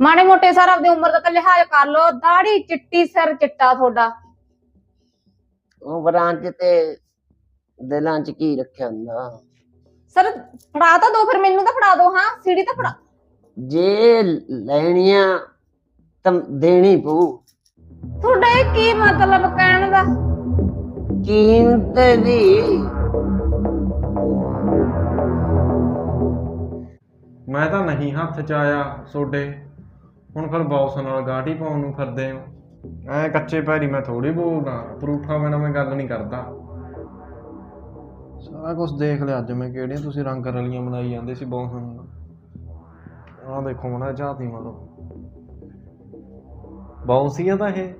ਮਾੜੇ ਮੋਟੇ ਸਰ ਆਪਦੀ ਉਮਰ ਦਾ ਤਾਂ ਲਿਹਾਜ਼ ਕਰ ਲੋ ਦਾੜੀ ਚਿੱਟੀ ਸਿਰ ਚਿੱਟਾ ਤੁਹਾਡਾ। ਉਹ ਬਰਾਂ ਚ ਤੇ ਦਿਲਾਂ ਚ ਕੀ ਰੱਖਿਆ ਹੁੰਦਾ? ਸਰ ਫੜਾ ਤਾਂ ਦੋ ਫਿਰ ਮੈਨੂੰ ਤਾਂ ਫੜਾ ਦੋ ਹਾਂ? ਸੀੜੀ ਤਾਂ ਫੜਾ। ਜੇ ਲੈਣੀਆਂ ਤਾਂ ਦੇਣੀ ਪਊ। ਤੁਹਾਡਾ ਇਹ ਕੀ ਮਤਲਬ ਕਹਿਣ ਦਾ? ਕੀਮਤ ਦੀ। ਮੈਂ ਤਾਂ ਨਹੀਂ ਹੱਥ ਚ ਆਇਆ ਸੋਡੇ। ਹੁਣ ਫਿਰ ਬੌਸ ਨਾਲ ਗਾਟੀ ਪਾਉਣ ਨੂੰ ਫਿਰਦੇ ਹੋ। ਐ ਕੱਚੇ ਪੈਰੀ ਮੈਂ ਥੋੜੀ ਬੋਲਦਾ ਪ੍ਰੂਫਾਂ ਬਿਨਾਂ ਮੈਂ ਗੱਲ ਨਹੀਂ ਕਰਦਾ। ਸਾਰਾ ਕੁਝ ਦੇਖ ਲਿਆ ਅੱਜ ਮੈਂ ਕਿਹੜੀਆਂ ਤੁਸੀਂ ਰੰਗ ਰਲੀਆਂ ਬਣਾਈ ਜਾਂਦੇ ਸੀ ਬੌਸ ਨਾਲ ਆਹ ਦੇਖੋ ਮਨਾ ਝਾਤੀ ਮਾਰੋ ਬੌਸੀਆਂ ਤਾਂ ਇਹ।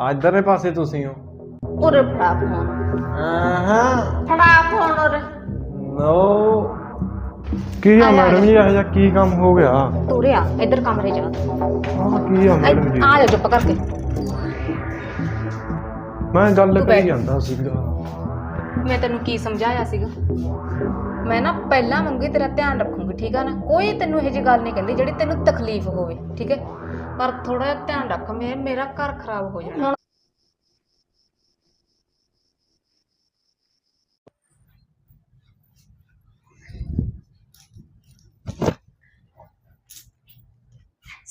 ਆ ਇੱਧਰਲੇ ਪਾਸੇ ਤੁਸੀਂ ਹੋ। ਉਰੇ ਫੜਾ ਫੋਨ। ਆਹਾਂ ਫੜਾ ਫੋਨ ਉਰੇ। ਨੋ ਕੀ ਆ ਮੈਡਮ ਜੀ ਇਹ ਜਿਹਾ ਕੀ ਕੰਮ ਹੋ ਗਿਆ? ਉਰੇ ਆ ਇੱਧਰ ਕਮਰੇ ਜਾ ਆਹ ਕੀ ਆ ਮੈਡਮ ਜੀ? ਆ ਜਾ ਚੁੱਪ ਕਰਕੇ। ਮੈਂ ਗੱਲ ਤੂੰ ਕਰੀ ਬੈਠ। ਜਾਂਦਾ ਸੀਗਾ। ਮੈਂ ਤੈਨੂੰ ਕੀ ਸਮਝਾਇਆ ਸੀਗਾ? ਮੈਂ ਨਾ ਪਹਿਲਾਂ ਵਾਂਗੀ ਤੇਰਾ ਧਿਆਨ ਰੱਖੂੰਗੀ ਠੀਕ ਆ ਨਾ? ਕੋਈ ਤੈਨੂੰ ਇਹੋ ਜਿਹੀ ਗੱਲ ਨਹੀਂ ਕਹਿੰਦੀ ਜਿਹੜੀ ਤੈਨੂੰ ਤਕਲੀਫ ਹੋਵੇ ਠੀਕ ਹੈ? ਪਰ ਥੋੜਾ ਧਿਆਨ ਰੱਖ ਮੈਂ ਮੇਰਾ ਘਰ ਖਰਾਬ ਹੋ ਜਾਣਾ। ਹੁਣ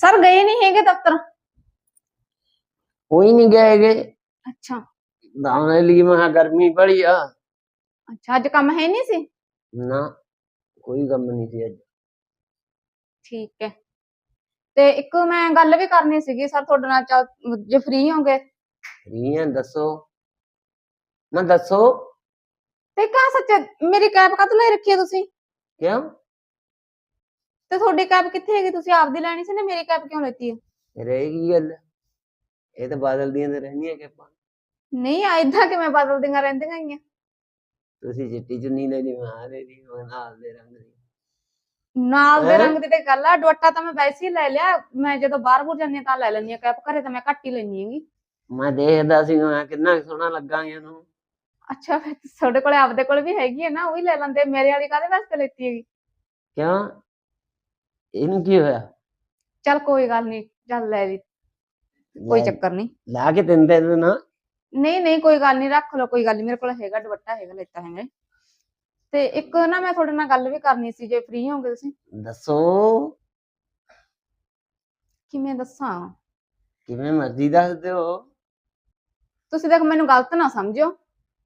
ਸਰ ਗਏ ਨਹੀਂ ਹੈਗੇ ਦਫ਼ਤਰ? ਕੋਈ ਨਹੀਂ ਗਏਗੇ ਅੱਛਾ। ਦਾਣੇ ਲਈ ਮਹਾ ਗਰਮੀ ਬੜੀ ਆ। ਅੱਛਾ ਅੱਜ ਕੰਮ ਹੈ ਨਹੀਂ ਸੀ? ਨਾ ਕੋਈ ਕੰਮ ਨਹੀਂ ਸੀ ਅੱਜ। ਠੀਕ ਹੈ। ਤੇ ਇੱਕ ਮੈਂ ਗੱਲ ਵੀ ਕਰਨੀ ਸੀਗੀ ਸਰ ਤੁਹਾਡੇ ਨਾਲ ਚੱਲ ਜੇ ਫ੍ਰੀ ਹੋਗੇ। ਰੀਆਂ ਦੱਸੋ। ਨਾ ਦੱਸੋ। ਤੇ ਕਾ ਸੱਚ ਮੇਰੀ ਕੈਬ ਕਦ ਲੈ ਰੱਖੀ ਹੈ ਤੁਸੀਂ? ਕਿਉਂ? ਤੇ ਤੁਹਾਡੀ ਕੈਬ ਕਿੱਥੇ ਹੈਗੀ? ਤੁਸੀਂ ਆਪਦੀ ਲੈਣੀ ਸੀ ਨਾ ਮੇਰੀ ਕੈਬ ਕਿਉਂ ਲੈਤੀ ਹੈ ਰਹੇਗੀ ਗੱਲ। ਇਹ ਤਾਂ ਬਾਦਲ ਦੀਆਂ ਤੇ ਰਹਿੰਦੀਆਂ ਕਿ ਨਹੀਂ ਐਦਾਂ ਕਿਵੇਂ ਬਦਲਦੀਆਂ ਰਹਿੰਦੀਆਂ ਗਈਆਂ? ਤੁਸੀਂ ਚਿੱਟੀ ਚੁੰਨੀ ਲੈ ਲਈ ਮੈਂ ਲੈ ਲਈ ਮੈਂ ਨਾਲ ਦੇ ਰੰਗ ਦੀ। ਨਾਲ ਦੇ ਹੈਂ? ਰੰਗ ਦੀ ਤੇ ਗੱਲ ਆ ਦੁਪੱਟਾ ਤਾਂ ਮੈਂ ਵੈਸੇ ਹੀ ਲੈ ਲਿਆ। ਮੈਂ ਜਦੋਂ ਬਾਹਰ ਬੁਰ ਜਾਂਦੀ ਹਾਂ ਤਾਂ ਲੈ ਲੈਂਦੀ ਆ ਕੈਬ ਘਰੇ ਤਾਂ ਮੈਂ ਘੱਟ ਹੀ ਲੈਂਦੀ ਹੈਗੀ। ਮੈਂ ਦੇਖਦਾ ਸੀ ਮੈਂ ਕਿੰਨਾ ਕੁ ਸੋਹਣਾ ਲੱਗਾ ਇਹਨੂੰ। ਅੱਛਾ ਫਿਰ ਤੁਹਾਡੇ ਕੋਲੇ ਆਪਦੇ ਕੋਲ ਵੀ ਹੈਗੀ ਹੈ ਨਾ ਉਹ ਹੀ ਲੈ ਲੈਂਦੇ। ਮੇਰੇ ਵਾਲੀ ਕਾਹਦੇ ਵਾਸਤੇ ਲੈਤੀ ਹੈਗੀ? ਕਿਉਂ? ਇਹਨੂੰ ਕੀ ਹੋਇਆ? ਚੱਲ ਕੋਈ ਗੱਲ ਨਹੀਂ ਚੱਲ ਲੈ ਲਈ। ਕੋਈ ਲੈ- ਚੱਕਰ ਨਹੀਂ ਲਾ ਕੇ ਦਿੰਦੇ ਨੇ ਨਾ ਨਹੀਂ ਨਹੀਂ ਕੋਈ ਗੱਲ ਨਹੀਂ ਰੱਖ ਲਓ ਕੋਈ ਗੱਲ ਨਹੀਂ ਮੇਰੇ ਕੋਲ ਹੈਗਾ ਦੁਪੱਟਾ ਹੈਗਾ ਲੈਤਾ ਹੈਗਾ। ਤੇ ਇੱਕ ਨਾ ਮੈਂ ਤੁਹਾਡੇ ਨਾਲ ਗੱਲ ਵੀ ਕਰਨੀ ਸੀ ਜੇ ਫ੍ਰੀ ਹੋਗੇ ਤੁਸੀਂ। ਦੱਸੋ। ਕਿਵੇਂ ਦੱਸਾਂ? ਕਿਵੇਂ ਮਰਜ਼ੀ ਦੱਸ ਦਿਓ। ਤੁਸੀਂ ਦੇਖ ਮੈਨੂੰ ਗਲਤ ਨਾ ਸਮਝਿਓ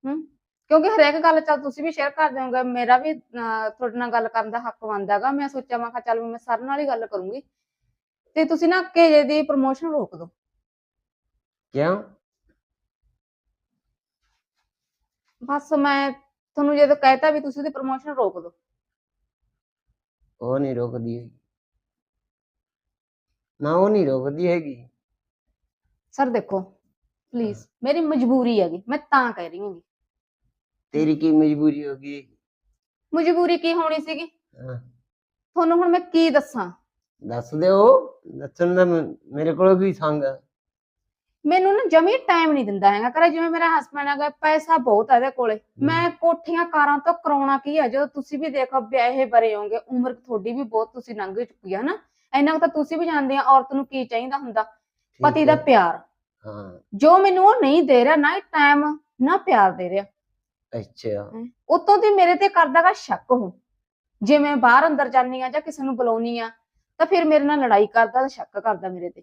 ਹੂੰ। ਕਿਉਂਕਿ ਹਰੇਕ ਗੱਲ ਚੱਲ ਤੁਸੀਂ ਵੀ ਸ਼ੇਅਰ ਕਰ ਦਿਓਗੇ ਮੇਰਾ ਵੀ ਅਹ, ਤੁਹਾਡੇ ਨਾਲ ਗੱਲ ਕਰਨ ਦਾ ਹੱਕ ਬਣਦਾ ਹੈਗਾ। ਮੈਂ ਸੋਚਿਆ ਮੈਂ ਕਿਹਾ ਚੱਲ ਮੈਂ ਸਰ ਨਾਲ ਹੀ ਗੱਲ ਕਰੂੰਗੀ। ਤੇ ਤੁਸੀਂ ਨਾ ਕੇਜੇ ਦੀ ਪ੍ਰੋਮੋਸ਼ਨ ਰੋਕ ਦਿਓ। ਕਿਉਂ? ਬਸ ਮੈਂ ਤੁਹਾਨੂੰ ਜਦੋਂ ਕਹਿਤਾ ਵੀ ਤੁਸੀਂ ਉਹਦੀ ਪ੍ਰੋਮੋਸ਼ਨ ਰੋਕ ਦਿਓ। ਉਹ ਨਹੀਂ ਰੁਕਦੀ ਹੈਗੀ। ਨਾ ਉਹ ਨਹੀਂ ਰੁਕਦੀ ਹੈਗੀ। ਸਰ ਦੇਖੋ ਪਲੀਜ਼ ਮੇਰੀ ਮਜਬੂਰੀ ਹੈਗੀ ਮੈਂ ਤਾਂ ਕਹਿ ਰਹੀ ਹਾਂ ਤੇਰੀ ਕੀ ਮਜਬੂਰੀ ਹੋ ਗਈ? ਮਜਬੂਰੀ ਕੀ ਹੋਣੀ ਸੀਗੀ? ਹਾਂ, ਤੁਹਾਨੂੰ ਹੁਣ ਮੈਂ ਕੀ ਦੱਸਾਂ? ਦੱਸ ਦਿਓ। ਦੱਸਣ ਦਾ ਮ- ਮੇਰੇ ਕੋਲ ਵੀ ਸੰਗ ਆ। ਮੈਨੂੰ ਨਾ ਜਮੀ ਟਾਈਮ ਨਹੀਂ ਦਿੰਦਾ ਹੈਗਾ ਕਰੇ ਜਿਵੇਂ ਮੇਰਾ ਹਸਬੰਡ ਹੈਗਾ ਪੈਸਾ ਬਹੁਤ ਹੈ ਇਹਦੇ ਕੋਲੇ। ਮੈਂ ਕੋਠੀਆਂ ਕਾਰਾਂ ਤੋਂ ਕਰਾਉਣਾ ਕੀ ਹੈ ਜਦੋਂ ਤੁਸੀਂ ਵੀ ਦੇਖੋ ਵਿਆਹੇ ਬਰੇ ਹੋਗੇ ਉਮਰ ਤੁਹਾਡੀ ਵੀ ਬਹੁਤ ਤੁਸੀਂ ਲੰਘ ਚੁੱਕੀ ਹੈ ਨਾ ਇੰਨਾ ਕੁ ਤਾਂ ਤੁਸੀਂ ਵੀ ਜਾਣਦੇ ਆ ਔਰਤ ਨੂੰ ਕੀ ਚਾਹੀਦਾ ਹੁੰਦਾ? ਠੀਕ ਪਤੀ ਦਾ ਹੈ। ਪਿਆਰ। ਹਾਂ। ਜੋ ਮੈਨੂੰ ਉਹ ਨਹੀਂ ਦੇ ਰਿਹਾ ਨਾ ਟਾਈਮ ਨਾ ਪਿਆਰ ਦੇ ਰਿਹਾ। ਅੱਛਾ। ਉਤੋਂ ਦੀ ਮੇਰੇ ਤੇ ਕਰਦਾਗਾ ਸ਼ੱਕ ਉਹ। ਜੇ ਮੈਂ ਬਾਹਰ ਅੰਦਰ ਜਾਂਦੀ ਆ ਜਾਂ ਕਿਸੇ ਨੂੰ ਬੁਲਾਉਣੀ ਆ ਤਾਂ ਫਿਰ ਮੇਰੇ ਨਾਲ ਲੜਾਈ ਕਰਦਾ ਤੇ ਸ਼ੱਕ ਕਰਦਾ ਮੇਰੇ ਤੇ।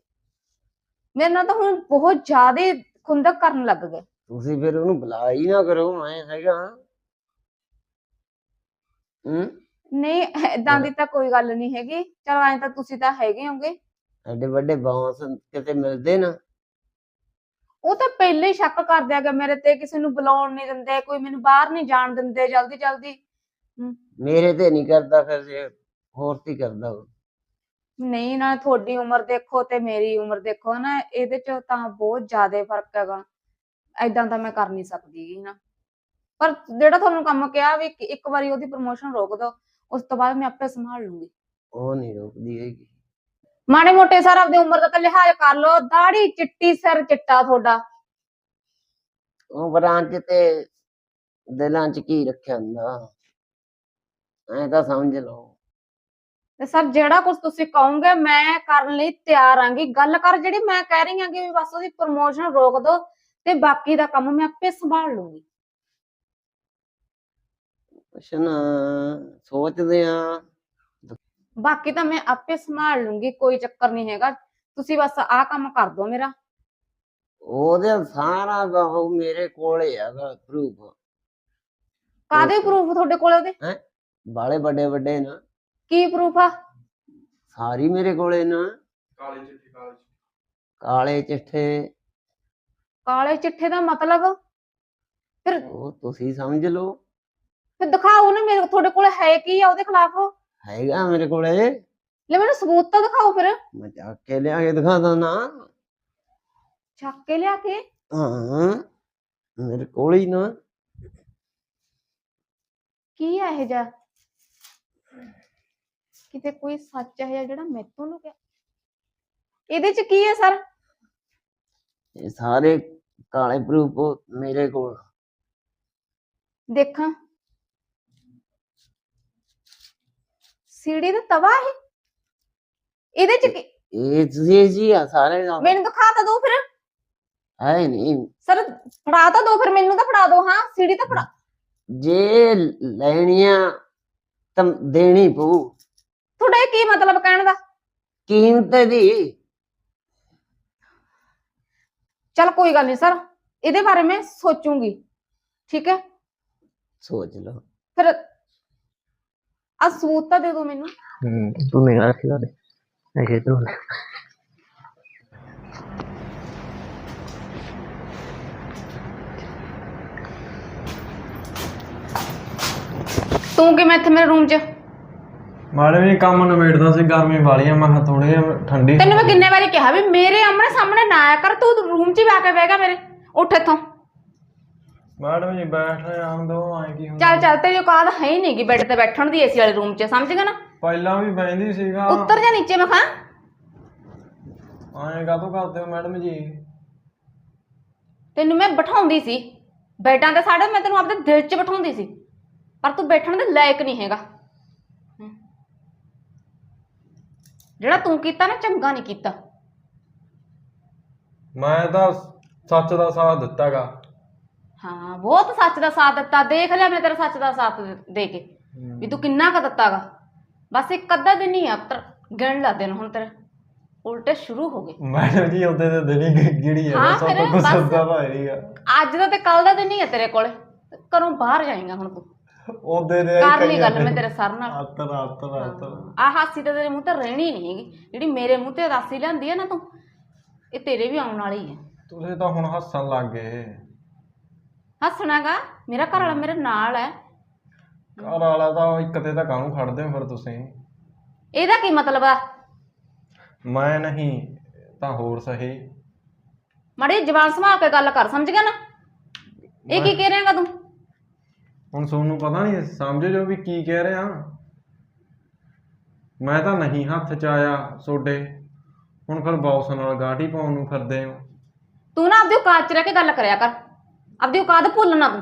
ਮੇਰੇ ਨਾਲ ਤਾਂ ਹੁਣ ਬਹੁਤ ਜ਼ਿਆਦਾ ਖੁੰਦਕ ਕਰਨ ਲੱਗ ਗਏ। ਤੁਸੀਂ ਫਿਰ ਉਹਨੂੰ ਬੁਲਾ ਹੀ ਨਾ ਕਰੋ ਮੈਂ ਹੈਗਾ। ਹੂੰ। ਨਹੀਂ ਏਦਾਂ ਦੀ ਤਾਂ ਕੋਈ ਗੱਲ ਨਹੀਂ ਹੈਗੀ। ਚਲ ਐਂ ਤਾਂ ਤੁਸੀਂ ਤਾਂ ਹੈਗੇ ਹੋਗੇ। ਐਡੇ ਵੱਡੇ ਬਾਂਸ ਕਿਤੇ ਮਿਲਦੇ ਨਾ ਉਹ ਤਾਂ ਪਹਿਲੇ ਹੀ ਸ਼ੱਕ ਕਰਦੇ ਆਗੇ ਮੇਰੇ ਤੇ ਕਿਸੇ ਨੂੰ ਬੁਲਾਉਣ ਨਹੀਂ ਦਿੰਦੇ ਕੋਈ ਮੈਨੂੰ ਬਾਹਰ ਨਹੀਂ ਜਾਣ ਦਿੰਦੇ ਜਲਦੀ ਜਲਦੀ। ਮੇਰੇ ਤੇ ਨਹੀਂ ਕਰਦਾ ਫਿਰ ਜੇ ਹੋਰ ਤੇ ਕਰਦਾ ਉਹ। ਨਹੀਂ ਨਾ ਤੁਹਾਡੀ ਉਮਰ ਦੇਖੋ ਤੇ ਮੇਰੀ ਉਮਰ ਦੇਖੋ ਨਾ ਇਹਦੇ ਚ ਤਾਂ ਬਹੁਤ ਜ਼ਿਆਦਾ ਫ਼ਰਕ ਹੈਗਾ। ਐਦਾਂ ਤਾਂ ਮੈਂ ਕਰ ਨਹੀਂ ਸਕਦੀ ਗੀ ਨਾ। ਪਰ ਜਿਹੜਾ ਤੁਹਾਨੂੰ ਕੰਮ ਕਿਹਾ ਵੀ ਇੱਕ- ਇੱਕ ਵਾਰੀ ਉਹਦੀ ਪ੍ਰਮੋਸ਼ਨ ਰੋਕ ਦਿਓ ਉਸ ਤੋਂ ਬਾਅਦ ਮੈਂ ਆਪੇ ਸੰਭਾਲ ਲੂੰਗੀ। ਉਹ ਨਹੀਂ ਰੁਕਦੀ ਹੈਗੀ। ਮਾੜੇ ਮੋਟੇ ਸਰ ਆਪਦੀ ਉਮਰ ਦਾ ਤਾਂ ਲਿਹਾਜ਼ ਕਰ ਲਓ ਦਾੜੀ ਚਿੱਟੀ ਸਿਰ ਚਿੱਟਾ ਤੁਹਾਡਾ। ਉਹ ਬਰਾਂ ਚ ਤੇ ਦਿਲਾਂ ਚ ਕੀ ਰੱਖਿਆ ਹੁੰਦਾ? ਐ ਤਾਂ ਸਮਝ ਲਓ। ਤੇ ਸਰ ਜਿਹੜਾ ਕੁਝ ਤੁਸੀਂ ਕਹੋਗੇ ਮੈਂ ਕਰਨ ਲਈ ਤਿਆਰ ਆਂਗੀ। ਗੱਲ ਕਰ ਜਿਹੜੀ ਮੈਂ ਕਹਿ ਰਹੀ ਆਂਗੀ ਵੀ ਬਸ ਉਹਦੀ ਪ੍ਰਮੋਸ਼ਨ ਰੋਕ ਦਿਓ ਤੇ ਬਾਕੀ ਦਾ ਕੰਮ ਮੈਂ ਆਪੇ ਸੰਭਾਲ ਲੂੰਗੀ। ਕੁਛ ਨਾ ਸੋਚਦੇ ਆ। ਬਾਕੀ ਤਾਂ ਮੈਂ ਆਪੇ ਸੰਭਾਲ ਲੂੰਗੀ ਕੋਈ ਚੱਕਰ ਨਹੀਂ ਹੈਗਾ। ਤੁਸੀਂ ਬਸ ਆਹ ਕੰਮ ਕਰ ਦਿਓ ਮੇਰਾ। ਉਹਦੇ ਸਾਰਾ ਦਾ ਉਹ ਮੇਰੇ ਕੋਲੇ ਹੈਗਾ ਪ੍ਰੂਫ ਕਾਦੇ ਪ੍ਰੂਫ ਤੁਹਾਡੇ ਕੋਲ ਉਹਦੇ? ਬਾਲੇ ਵੱਡੇ ਵੱਡੇ ਨਾ। ਕੀ ਪ੍ਰੂਫ ਆ? ਸਾਰੀ ਮੇਰੇ ਕੋਲੇ ਨਾ। ਕਾਲੇ ਚਿੱਠੀ ਕਾਲੇ ਕਾਲੇ ਚਿੱਠੇ। ਕਾਲੇ ਚਿੱਠੇ ਦਾ ਮਤਲਬ? ਫਿਰ ਉਹ ਤੁਸੀਂ ਸਮਝ ਲਓ। ਫਿਰ ਦਿਖਾਓ ਨਾ ਮੇਰੇ ਤੁਹਾਡੇ ਕੋਲ ਹੈ ਕੀ ਆ ਉਹਦੇ ਖਿਲਾਫ? ਹੈਗਾ ਮੇਰੇ ਕੋਲੇ। ਲੈ ਮੈਨੂੰ ਸਬੂਤ ਤਾਂ ਦਿਖਾਓ ਫਿਰ। ਮੈਂ ਚੱਕ ਕੇ ਲਿਆ ਕੇ ਦਿਖਾਦਾ ਨਾ। ਚੱਕ ਕੇ ਲਿਆ ਕੇ ਹਾਂ ਮੇਰੇ ਕੋਲ ਹੀ ਨਾ। ਕੀ ਹੈ ਇਹ ਜਾ ਕਿਤੇ ਕੋਈ ਸੱਚ ਹੈ ਜਿਹੜਾ ਮੈਥੋਂ ਲੁਕਿਆ। ਇਹਦੇ ਚ ਕੀ ਹੈ ਸਰ? ਇਹ ਸਾਰੇ ਕਾਲੇ ਪ੍ਰੂਫ ਮੇਰੇ ਕੋਲ। ਦੇਖਾਂ। ਸੀੜੀ ਦਾ ਤਵਾ ਹੈ ਇਹਦੇ ਚ ਕੀ? ਇਹ ਤੁਸੀਂ ਜੀ ਆ ਸਾਰੇ ਦਾ ਮੈਨੂੰ ਦਿਖਾ ਤਾਂ ਦੋ ਫਿਰ। ਹੈ ਨਹੀਂ। ਸਰ ਫੜਾ ਤਾਂ ਦੋ ਫਿਰ ਮੈਨੂੰ ਤਾਂ ਫੜਾ ਦੋ ਹਾਂ? ਸੀੜੀ ਤਾਂ ਫੜਾ। ਜੇ ਲੈਣੀਆਂ ਤਾਂ ਦੇਣੀ ਪਊ। ਤੁਹਾਡਾ ਇਹ ਕੀ ਮਤਲਬ ਕਹਿਣ ਦਾ? ਕੀਮਤ ਦੀ ਚਲ ਕੋਈ ਗੱਲ ਨਹੀਂ ਸਰ ਇਹਦੇ ਬਾਰੇ ਮੈਂ ਸੋਚੂੰਗੀ। ਠੀਕ ਹੈ? ਸੋਚ ਲਓ। ਫਿਰ ਆ ਸਬੂਤ ਤਾਂ ਦੇ ਦਿਓ ਮੈਨੂੰ। ਤੂੰ ਨਿਗਾਹ ਰੱਖੀ ਲਾ ਦੇ। ਐਸੇ ਤੂੰ ਤੂੰ ਕਿਵੇਂ ਇੱਥੇ ਮੇਰੇ ਰੂਮ 'ਚ? ਮਾੜੇ ਵੀ ਕੰਮ ਨਿਬੇੜਦਾ ਸੀ ਗਰਮੀ ਵਾਲੀਆਂ ਮੈਂ ਕਿਹਾ ਥੋੜੀ ਠੰਡੀ ਤੈਨੂੰ ਮੈਂ ਕਿੰਨੇ ਵਾਰੀ ਕਿਹਾ ਵੀ ਮੇਰੇ ਆਮਣੇ ਸਾਹਮਣੇ ਨਾ ਆਇਆ ਕਰ ਤੂੰ ਰੂਮ 'ਚ ਹੀ ਆ ਕੇ ਬਹਿ ਗਿਆ ਮੇਰੇ। ਉੱਠ ਇੱਥੋਂ। ਮੈਡਮ ਜੀ ਬੈਠ ਆਉਣ ਦੋ ਐਂ ਕੀ ਹੁੰਦਾ? ਚੱਲ ਚੱਲ ਤੇਰੀ ਔਕਾਤ ਹੈ ਹੀ ਨਹੀਂਗੀ ਬੈੱਡ ਤੇ ਬੈਠਣ ਦੀ ਏਸੀ ਵਾਲੇ ਰੂਮ 'ਚ ਸਮਝ ਗਿਆ ਨਾ? ਪਹਿਲਾਂ ਵੀ ਬੈਂਦੀ ਸੀਗਾ। ਉੱਤਰ ਜਾ ਨੀਚੇ ਮੈਂ ਖਾਂ ਐਂ ਕਾਹਤੋਂ ਕਰਦੇ ਹੋ ਮੈਡਮ ਜੀ? ਤੈਨੂੰ ਮੈਂ ਬਿਠਾਉਂਦੀ ਸੀ। ਬੈਡਾਂ ਤੇ ਸਾਡੇ ਮੈਂ ਤੈਨੂੰ ਆਪਦੇ ਦਿਲ 'ਚ ਬਿਠਾਉਂਦੀ ਸੀ। ਪਰ ਤੂੰ ਬੈਠਣ ਦੇ ਲਾਇਕ ਨਹੀਂ ਹੈਗਾ। ਹਮ। ਜਿਹੜਾ ਤੂੰ ਕੀਤਾ ਨਾ ਚੰਗਾ ਨਹੀਂ ਕੀਤਾ। ਮੈਂ ਤਾਂ ਸੱਚ ਦਾ ਸਾਥ ਦਿੱਤਾਗਾ। ਹਾਂ ਬਹੁਤ ਸੱਚ ਦਾ ਸਾਥ ਦਿੱਤਾ ਦੇਖ ਲਿਆ ਮੈਂ ਤੇਰਾ ਸੱਚ ਦਾ ਸਾਥ ਦੇ- ਕੇ ਵੀ ਤੂੰ ਕਿੰਨਾ ਕੁ ਦਿੱਤਾਗਾ। ਬਸ ਇੱਕ ਅੱਧਾ ਦਿਨ ਹੀ ਆ ਗਿਣ ਲਾ ਦਿਨ ਹੁਣ ਤੇਰੇ ਉਲਟੇ ਸ਼ੁਰੂ ਹੋ ਗਏ। ਮੈਡਮ ਜੀ ਉਹਦੇ ਤੇ ਦਿਨੀ ਹੈ ਹਾਂ, ਸਭ ਤੋਂ ਕੁਛ ਬਸ। ਸੱਦਾ ਭਾਈਗਾ ਅੱਜ ਦਾ ਤੇ ਕੱਲ ਦਾ ਦਿਨ ਹੀ ਹੈ ਤੇਰੇ ਕੋਲੇ ਘਰੋਂ ਬਾਹਰ ਜਾਏਗਾ ਹੁਣ ਤੂੰ। ਉਹਦੇ ਦੇ ਕਰ ਲਈ ਗੱਲ ਮੈਂ ਤੇਰੇ ਸਰ ਨਾਲ। ਆਤਰ ਆਤਰ ਆਤਰ ਆ ਹਾਸੀ ਤਾਂ ਤੇਰੇ ਮੂੰਹ ਤੇ ਰਹਿਣੀ ਨਹੀਂ ਹੈਗੀ ਜਿਹੜੀ ਮੇਰੇ ਮੂੰਹ ਤੇ ਉਦਾਸੀ ਲਿਆਂਦੀ ਹੈ ਨਾ ਤੂੰ ਇਹ ਤੇਰੇ ਵੀ ਆਉਣ ਵਾਲੀ ਹੈ ਤੁਸੀਂ ਤਾਂ ਹੁਣ ਹੱਸਣ ਲੱਗ ਗਏ। ਹੱਸਣਾਗਾ? ਮੇਰਾ ਘਰ ਵਾਲਾ ਮੇਰੇ ਨਾਲ ਹੈ ਘਰ ਵਾਲਾ ਤਾਂ ਇੱਕ ਤੇ ਤਾਂ ਕਾਹਨੂੰ ਖੜਦੇ ਹੋ ਫਿਰ ਤੁਸੀਂ? ਇਹਦਾ ਕੀ ਮਤਲਬ ਆ? ਮੈਂ ਨਹੀਂ ਤਾਂ ਹੋਰ ਸਹੀ। ਮਾੜੀ ਜਵਾਨ ਸੰਭਾਲ ਕੇ ਗੱਲ ਕਰ ਸਮਝ ਗਿਆ ਨਾ? ਇਹ ਕੀ ਕਹਿ ਰਿਹਾਗਾ ਤੂੰ? ਹੁਣ ਤੁਹਾਨੂੰ ਪਤਾ ਨਹੀਂ ਸਮਝ ਜੋ ਵੀ ਕੀ ਕਹਿ ਰਿਹਾ। ਮੈਂ ਤਾਂ ਨਹੀਂ ਹੱਥ ਚ ਆਇਆ ਸੋਡੇ। ਹੁਣ ਫਿਰ ਬੌਸ ਨਾਲ ਗਾਟੀ ਪਾਉਣ ਨੂੰ ਫਿਰਦੇ ਹੋ। ਤੂੰ ਨਾ ਆਪਦੀ ਔਕਾਤ 'ਚ ਰਹਿ ਕੇ ਗੱਲ ਕਰਿਆ ਕਰ। ਆਪਦੀ ਔਕਾਤ ਭੁੱਲ ਨਾ ਤੂੰ।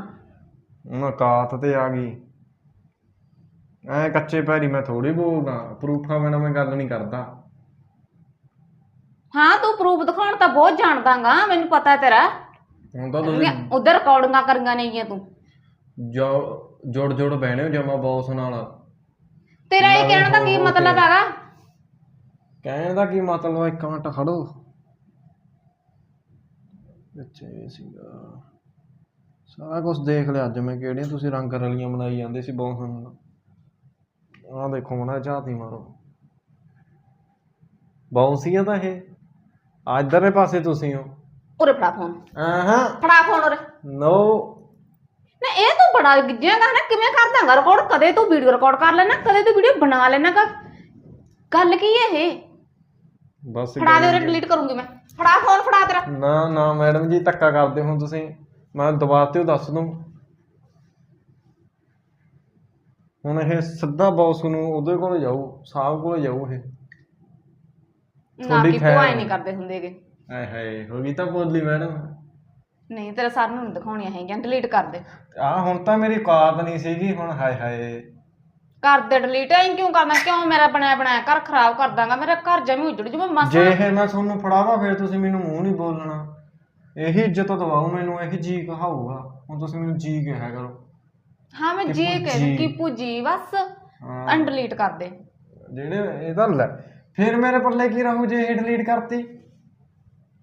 ਹੁਣ ਔਕਾਤ ਤੇ ਆ ਗਈ। ਐ ਕੱਚੇ ਪੈਰੀ ਮੈਂ ਥੋੜੀ ਬੋਲਦਾ ਪ੍ਰੂਫਾਂ ਬਿਨਾਂ ਮੈਂ ਗੱਲ ਨਹੀਂ ਕਰਦਾ। ਹਾਂ ਤੂੰ ਪ੍ਰੂਫ ਦਿਖਾਉਣ ਤਾਂ ਬਹੁਤ ਜਾਣਦਾਗਾ ਮੈਨੂੰ ਪਤਾ ਹੈ ਤੇਰਾ। ਹੁਣ ਤਾਂ ਤੁਸੀਂ ਉਧਰ ਰਿਕਾਰਡਿੰਗਾਂ ਕਰੀਆਂ ਨੇਗੀਆਂ ਤੂੰ। ਜੋ ਜੁੜ ਜੁੜ ਬਹਿਣੇ ਹੋ ਜਮਾ ਬੌਸ ਨਾਲ। ਤੇਰਾ ਇਹ ਕਹਿਣ ਦਾ ਕੀ ਮਤਲਬ ਹੈਗਾ? ਕਹਿਣ ਦਾ ਕੀ ਮਤਲਬ ਹੈ? ਇੱਕ ਮਿੰਟ ਖੜੋ ਅੱਛੇ ਸੀਗਾ। ਸਾਰਾ ਕੁਝ ਦੇਖ ਲਿਆ ਅੱਜ ਮੈਂ ਕਿਹੜੀਆਂ ਤੁਸੀਂ ਰੰਗ ਰਲੀਆਂ ਬਣਾਈ ਜਾਂਦੇ ਸੀ ਬੌਸ ਨਾਲ ਆਹ ਦੇਖੋ ਮਨਾ ਝਾਤੀ ਮਾਰੋ। ਬੌਸੀਆਂ ਤਾਂ ਇਹ। ਆ ਇੱਧਰਲੇ ਪਾਸੇ ਤੁਸੀਂ ਹੋ। ਉਰੇ ਫੜਾ ਫੋਨ ਆਹਾਂ। ਫੜਾ ਫੋਨ ਉਰੇ। ਨੋ। ਨਾ ਇਹ ਤੂੰ ਬੜਾ ਗਿੱਜਿਆਗਾ ਨਾ ਕਿਵੇਂ ਕਰਦਾਗਾ ਰਿਕਾਰਡ ਕਦੇ ਤੂੰ ਵੀਡੀਓ ਰਿਕਾਰਡ ਕਰ ਲੈਣਾ ਕਦੇ ਤੂੰ ਵੀਡੀਓ ਬਣਾ ਲੈਣਾਗਾ ਗੱਲ ਕੀ ਹੈ ਇਹ? ਬਸ ਫੜਾ ਦੇ ਉਰੇ ਡਿਲੀਟ ਕਰੂੰਗੀ ਮੈਂ। ਫੜਾ ਫੋਨ ਫੜਾ ਤੇਰਾ। ਨਾ ਨਾ ਮੈਡਮ ਜੀ ਧੱਕਾ ਕਰਦੇ ਹੋ ਤੁਸੀਂ। ਮੈਂ ਦੁਬਾਰਾ ਤੇ ਦੱਸ ਦੂੰ। ਹੁਣ ਇਹ ਸਿੱਧਾ ਬੌਸ ਨੂੰ ਉਹਦੇ ਕੋਲ ਜਾਊ ਸਾਹਿਬ ਕੋਲ ਜਾਊ ਇਹ। ਨਾ ਤੁਹਾਡੀ ਕਿ ਖੈਰ। ਕੋਈ ਨਹੀਂ ਕਰਦੇ ਹੁੰਦੇਗੇ ਆਏ ਹਾਏ ਹੋ ਗਈ ਤਾਂ ਬੋਲੀ ਮੈਡਮ। ਨਹੀਂ ਤੇਰੇ ਸਰ ਨੂੰ ਨੀ ਦਿਖਾਉਣੀਆਂ ਹੈਗੀਆਂ ਡਿਲੀਟ ਕਰ ਦੇ। ਆ ਹੁਣ ਤਾਂ ਮੇਰੀ ਔਕਾਤ ਨਹੀਂ ਸੀਗੀ ਹੁਣ ਹਾਏ ਹਾਏ। ਕਰ ਦੇ ਡਿਲੀਟ ਐਂ ਕਿਉਂ ਕਰਨਾ ਕਿਉਂ ਮੇਰਾ ਬਣਾਇਆ ਬਣਾਇਆ ਘਰ ਖਰਾਬ ਕਰ ਦਾਂਗਾ ਮੇਰਾ ਘਰ ਜਮੀ ਉਜੜ ਜੂ ਮੈਂ ਮਸਾਂ ਜੇ ਇਹ ਮੈਂ ਤੁਹਾਨੂੰ ਫੜਾਵਾ ਫਿਰ ਤੁਸੀਂ ਮੈਨੂੰ ਮੂੰਹ ਨਹੀਂ ਬੋਲਣਾ। ਇਹੀ ਇੱਜ਼ਤ ਦਵਾਓ ਮੈਨੂੰ ਇਹੀ ਜੀ ਕਹਾਊਗਾ। ਹੁਣ ਤੁਸੀਂ ਮੈਨੂੰ ਜੀ ਕਿਹਾ ਕਰੋ। ਹਾਂ ਮੈਂ ਜੀ ਕਹਿ ਜੀ। ਕੀਪੂ ਜੀ ਬਸ। ਹਾਂ, ਅਨਡਿਲੀਟ ਕਰ ਦੇ। ਜਿਹੜੇ ਇਹਦਾ ਲੈ। ਫਿਰ ਮੇਰੇ ਪੱਲੇ ਕੀ ਰਹੂ ਜੇ ਇਹ ਡਿਲੀਟ ਕਰਤੀ?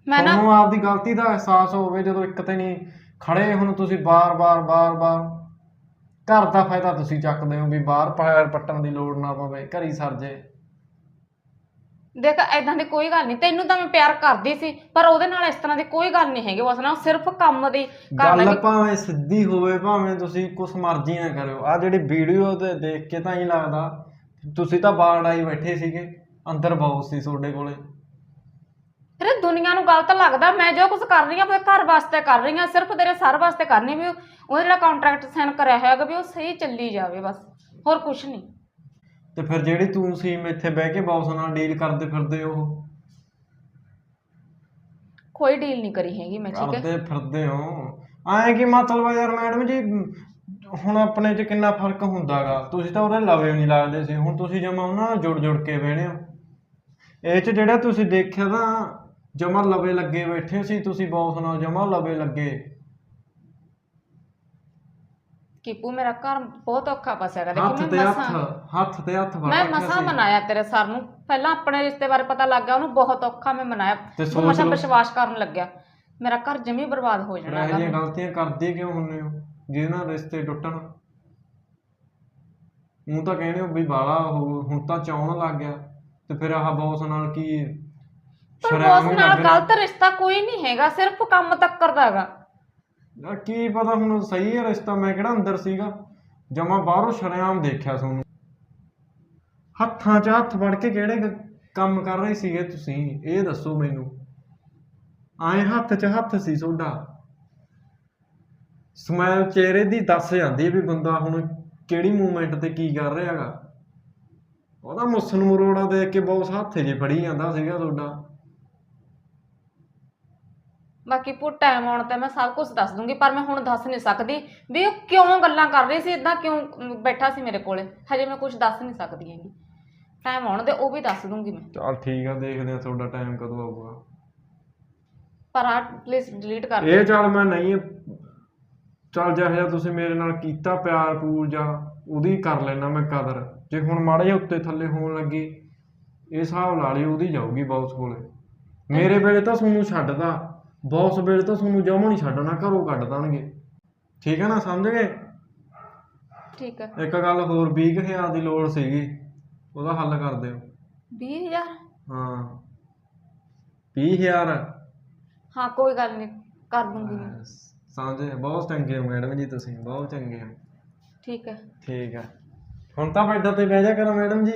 ਮੈਂ ਨਾ ਤੁਹਾਨੂੰ ਆਪਦੀ ਗਲਤੀ ਦਾ ਅਹਿਸਾਸ ਹੋਵੇ ਜਦੋਂ ਇੱਕ ਤੇ ਨਹੀਂ ਖੜੇ ਹੁਣ ਤੁਸੀਂ ਬਾਰ-ਬਾਰ ਬਾਰ-ਬਾਰ ਘਰ ਦਾ ਫਾਇਦਾ ਤੁਸੀਂ ਚੱਕਦੇ ਹੋ ਵੀ ਬਾਹਰ ਪੈਰ ਪੱਟਣ ਦੀ ਲੋੜ ਨਾ ਪਵੇ ਘਰੀ ਸਰ ਜੇ। ਦੇਖ ਐਦਾਂ ਦੀ ਕੋਈ ਗੱਲ ਨਹੀਂ। ਤੈਨੂੰ ਤਾਂ ਮੈਂ ਪਿਆਰ ਕਰਦੀ ਸੀ ਪਰ ਉਹਦੇ ਨਾਲ ਇਸ ਤਰ੍ਹਾਂ ਦੀ ਕੋਈ ਗੱਲ ਨਹੀਂ ਹੈਗੀ। ਬਸ ਨਾ ਸਿਰਫ ਕੰਮ ਦੀ ਕਰਨਾ ਗੱਲ ਕਿ ਭਾਵੇਂ ਸਿੱਧੀ ਹੋਵੇ ਭਾਵੇਂ ਤੁਸੀਂ ਕੁਛ ਮਰਜ਼ੀ ਨਾ ਕਰਿਓ। ਆ ਜਿਹੜੀ ਵੀਡੀਓ ਤੇ ਦੇਖ ਕੇ ਤਾਂ ਹੀ ਲੱਗਦਾ ਤੁਸੀਂ ਤਾਂ ਬਾੜ ਆਈ ਬੈਠੇ ਸੀਗੇ ਅੰਦਰ ਬਹੁਤ ਸੀ ਤੁਹਾਡੇ ਕੋਲੇ। ਫਿਰ ਇਹ ਦੁਨੀਆ ਨੂੰ ਗਲਤ ਲੱਗਦਾ ਮੈਂ ਜੋ ਕੁਝ ਕਰ ਰਹੀ ਹਾਂ ਆਪਣੇ ਘਰ ਵਾਸਤੇ ਕਰ ਰਹੀ ਹਾਂ ਸਿਰਫ ਤੇਰੇ ਸਰ ਵਾਸਤੇ ਕਰਨੀ ਵੀ ਉਹ ਜਿਹੜਾ ਕੰਟਰੈਕਟ ਸਾਈਨ ਕਰਿਆ ਹੋਇਆ ਵੀ ਉਹ ਸਹੀ ਚੱਲੀ ਜਾਵੇ ਬਸ ਹੋਰ ਕੁਝ ਨਹੀਂ। ਤੇ ਫਿਰ ਜਿਹੜੀ ਤੂੰ ਸੀ ਇੱਥੇ ਬਹਿ ਕੇ ਬੌਸ ਨਾਲ ਡੀਲ ਕਰਦੇ ਫਿਰਦੇ ਹੋ? ਕੋਈ ਡੀਲ ਨਹੀਂ ਕਰੀ ਹੈਗੀ ਮੈਂ ਠੀਕ ਹੈ? ਕਰਦੇ ਫਿਰਦੇ ਹੋ। ਐਂ ਕੀ ਮਤਲਬ ਆ ਯਾਰ ਮੈਡਮ ਜੀ ਹੁਣ ਆਪਣੇ 'ਚ ਕਿੰਨਾ ਫ਼ਰਕ ਹੁੰਦਾਗਾ? ਤੁਸੀਂ ਤਾਂ ਉਹਦੇ ਲਵੇ ਨਹੀਂ ਲੱਗਦੇ ਸੀ ਹੁਣ ਤੁਸੀਂ ਜਮਾ ਉਹਨਾਂ ਨਾਲ ਜੁੜ ਜੁੜ ਕੇ ਬਹਿਣੇ ਹੋ। ਇਹ 'ਚ ਜਿਹੜਾ ਤੁਸੀਂ ਦੇਖਿਆ ਤਾਂ ਜਮਾ ਲਵੇ ਲੱਗੇ ਬੈਠੇ ਸੀ ਤੁਸੀਂ ਬੌਸ ਨਾਲ ਜਮਾ ਲਵੇ ਲੱਗੇ। ਕੀਪੂ ਮੇਰਾ ਘਰ ਬਹੁਤ ਔਖਾ ਫਸਿਆ ਹੱਥ ਤੇ ਮੈਂ ਹੱਥ ਮਸਾਂ ਹੱਥ ਤੇ ਹੱਥ ਫੜ ਮੈਂ ਰੱਖਿਆ ਮਸਾਂ ਸੀ। ਮਨਾਇਆ ਤੇਰੇ ਸਰ ਨੂੰ ਪਹਿਲਾਂ ਆਪਣੇ ਰਿਸ਼ਤੇ ਬਾਰੇ ਪਤਾ ਲੱਗ ਗਿਆ ਉਹਨੂੰ ਬਹੁਤ ਔਖਾ ਮੈਂ ਮਨਾਇਆ ਤੇ ਉਹ ਸੋਚ ਮਸਾਂ ਲਓ। ਵਿਸ਼ਵਾਸ ਕਰਨ ਲੱਗਿਆ ਮੇਰਾ ਘਰ ਜਮੀ ਬਰਬਾਦ ਹੋ ਜਾਣਾ ਇਹੋ ਜਿਹੀਆਂ ਗਾ। ਗਲਤੀਆਂ ਕਰਦੇ ਕਿਉਂ ਹੁੰਨੇ ਹੋ ਜਿਹਦੇ ਨਾਲ ਰਿਸ਼ਤੇ ਟੁੱਟਣ ਉਹ ਤਾਂ ਕਹਿੰਦੇ ਹੋ ਵੀ ਬਾਲਾ ਹੁਣ ਤਾਂ ਚਾਉਣ ਲੱਗ ਗਿਆ ਤੇ ਫਿਰ ਆਹ ਬੌਸ ਨਾਲ ਕੀ ਪਰ ਸ਼ਰਮ ਹੀ ਨਾਲ ਲੱਗਣਾ। ਗਲਤ ਰਿਸ਼ਤਾ ਕੋਈ ਨਹੀਂ ਹੈਗਾ ਸਿਰਫ ਕੰਮ ਤੱਕ ਕਰਦਾ ਹੈਗਾ ਯਾਰ ਕੀ ਪਤਾ ਹੁਣ ਸਹੀ ਹੈ ਰਿਸ਼ਤਾ, ਮੈਂ ਕਿਹੜਾ ਅੰਦਰ ਸੀਗਾ? ਜਮਾ ਬਾਹਰੋਂ ਸ਼ਰੇਆਮ ਦੇਖਿਆ ਤੁਹਾਨੂੰ ਹੱਥਾਂ 'ਚ ਹੱਥ ਫੜ ਕੇ ਕਿਹੜੇ ਕ- ਕੰਮ ਕਰ ਰਹੇ ਸੀਗੇ ਤੁਸੀਂ? ਇਹ ਦੱਸੋ ਮੈਨੂੰ। ਆਏ ਹੱਥ 'ਚ ਹੱਥ ਸੀ ਤੁਹਾਡਾ ਸਮੈਲ ਚਿਹਰੇ ਦੀ ਦੱਸ ਜਾਂਦੀ ਵੀ ਬੰਦਾ ਹੁਣ ਕਿਹੜੀ ਮੂਵਮੈਂਟ ਤੇ ਕੀ ਕਰ ਰਿਹਾ ਹੈਗਾ। ਉਹਦਾ ਮੁਸਨ ਮਰੋੜਾ ਦੇਖ ਕੇ ਬਹੁਤ ਹੱਥ ਜੇ ਫੜੀ ਜਾਂਦਾ ਸੀਗਾ ਤੁਹਾਡਾ ਬਾਕੀ ਪੁੱਟ ਟਾਈਮ ਆਉਣ ਤੇ ਮੈਂ ਸਭ ਕੁਝ ਦੱਸ ਦੂੰਗੀ ਪਰ ਮੈਂ ਹੁਣ ਦੱਸ ਨਹੀਂ ਸਕਦੀ ਵੀ ਉਹ ਕਿਉਂ ਗੱਲਾਂ ਕਰ ਰਹੀ ਸੀ ਇਦਾਂ ਕਿਉਂ ਬੈਠਾ ਸੀ ਮੇਰੇ ਕੋਲੇ? ਹਜੇ ਮੈਂ ਕੁਝ ਦੱਸ ਨਹੀਂ ਸਕਦੀ ਹੈਗੀ। ਟਾਈਮ ਆਉਣ ਦੇ ਉਹ ਵੀ ਦੱਸ ਦੂੰਗੀ ਮੈਂ। ਚਲ ਠੀਕ ਆ ਦੇਖਦੇ ਆ ਤੁਹਾਡਾ ਟਾਈਮ ਕਦੋਂ ਆਊਗਾ। ਪਰ ਆ ਪਲੀਜ਼ ਡਿਲੀਟ ਕਰ ਇਹ ਚੱਲ ਮੈਂ ਨਹੀਂ ਚੱਲ ਜਿਹਾ ਜਿਹਾ ਤੁਸੀਂ ਮੇਰੇ ਨਾਲ ਕੀਤਾ ਪਿਆਰ ਪੂਰ ਜਾਂ ਉਹਦੀ ਕਰ ਲੈਣਾ ਮੈਂ ਕਦਰ। ਜੇ ਹੁਣ ਮਾੜਾ ਜਿਹਾ ਉੱਤੇ ਥੱਲੇ ਹੋਣ ਲੱਗੀ ਇਹ ਹਿਸਾਬ ਲਾ ਲਈ ਉਹਦੀ ਜਾਊਗੀ ਬੌਸ ਕੋਲੇ। ਮੇਰੇ ਵੇਲੇ ਤਾਂ ਤੁਹਾਨੂੰ ਛੱਡਦਾ। ਬੌਸ ਵੇਲੇ ਤਾਂ ਤੁਹਾਨੂੰ ਜਮਾ ਨਹੀਂ ਛੱਡਣਾ ਘਰੋਂ ਕੱਢ ਦੇਣਗੇ। ਠੀਕ ਹੈ ਨਾ ਸਮਝ ਗਏ? ਠੀਕ ਹੈ ਇੱਕ ਗੱਲ ਹੋਰ 20000 ਦੀ ਲੋੜ ਸੀਗੀ ਉਹਦਾ ਹੱਲ ਕਰ ਦਿਓ। 20000 ਹਾਂ। 20000 ਹਾਂ ਕੋਈ ਗੱਲ ਨਹੀਂ ਕਰ ਦੂੰਗੀ ਮੈਂ। ਸਮਝੇ ਬਹੁਤ ਚੰਗੇ ਹੋ ਮੈਡਮ ਜੀ ਤੁਸੀਂ ਬਹੁਤ ਚੰਗੇ ਹੋ। ਠੀਕ ਹੈ ਠੀਕ ਹੈ ਹੁਣ ਤਾਂ ਬੈੱਡ ਤੇ ਬਹਿ ਜਾ ਕਰੋ ਮੈਡਮ ਜੀ।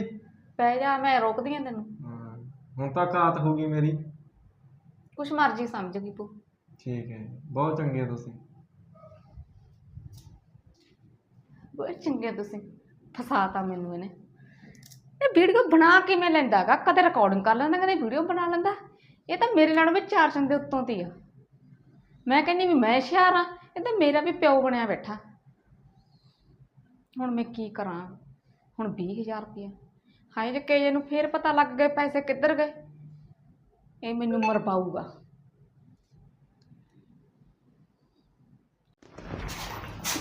ਪੈ ਜਾ ਮੈਂ ਰੋਕਦੀ ਹਾਂ ਤੈਨੂੰ। ਹਾਂ, ਹੁਣ ਤਾਂ ਘਾਤ ਹੋ ਗਈ ਮੇਰੀ। ਕੁਛ ਮਰਜ਼ੀ ਸਮਝ ਗਈ ਤੂੰ। ਠੀਕ ਹੈ ਬਹੁਤ ਚੰਗੇ ਹੋ ਤੁਸੀਂ। ਬਹੁਤ ਚੰਗੇ ਤੁਸੀਂ ਫਸਾਤਾ ਮੈਨੂੰ ਇਹਨੇ। ਇਹ ਵੀਡੀਓ ਬਣਾ ਕਿਵੇਂ ਲੈਂਦਾਗਾ ਕਦੇ ਰਿਕਾਰਡਿੰਗ ਕਰ ਲੈਂਦਾ ਕਦੇ ਵੀਡੀਓ ਬਣਾ ਲੈਂਦਾ। ਇਹ ਤਾਂ ਮੇਰੇ ਨਾਲ ਵੀ ਚਾਰ ਚੰਦੇ ਉੱਤੋਂ ਦੀ ਆ। ਮੈਂ ਕਹਿੰਦੀ ਵੀ ਮੈਂ ਹੁਸ਼ਿਆਰ ਆ ਇਹ ਤਾਂ ਮੇਰਾ ਵੀ ਪਿਓ ਬਣਿਆ ਬੈਠਾ। ਹੁਣ ਮੈਂ ਕੀ ਕਰਾਂ ਹੁਣ 20000 ਰੁਪਏ ਹਾਏ ਜੇ ਕਿਸੇ ਨੂੰ ਫੇਰ ਪਤਾ ਲੱਗ ਗਏ ਪੈਸੇ ਕਿੱਧਰ ਗਏ। ਇਹ ਮੈਨੂੰ ਮਰਵਾਊਗਾ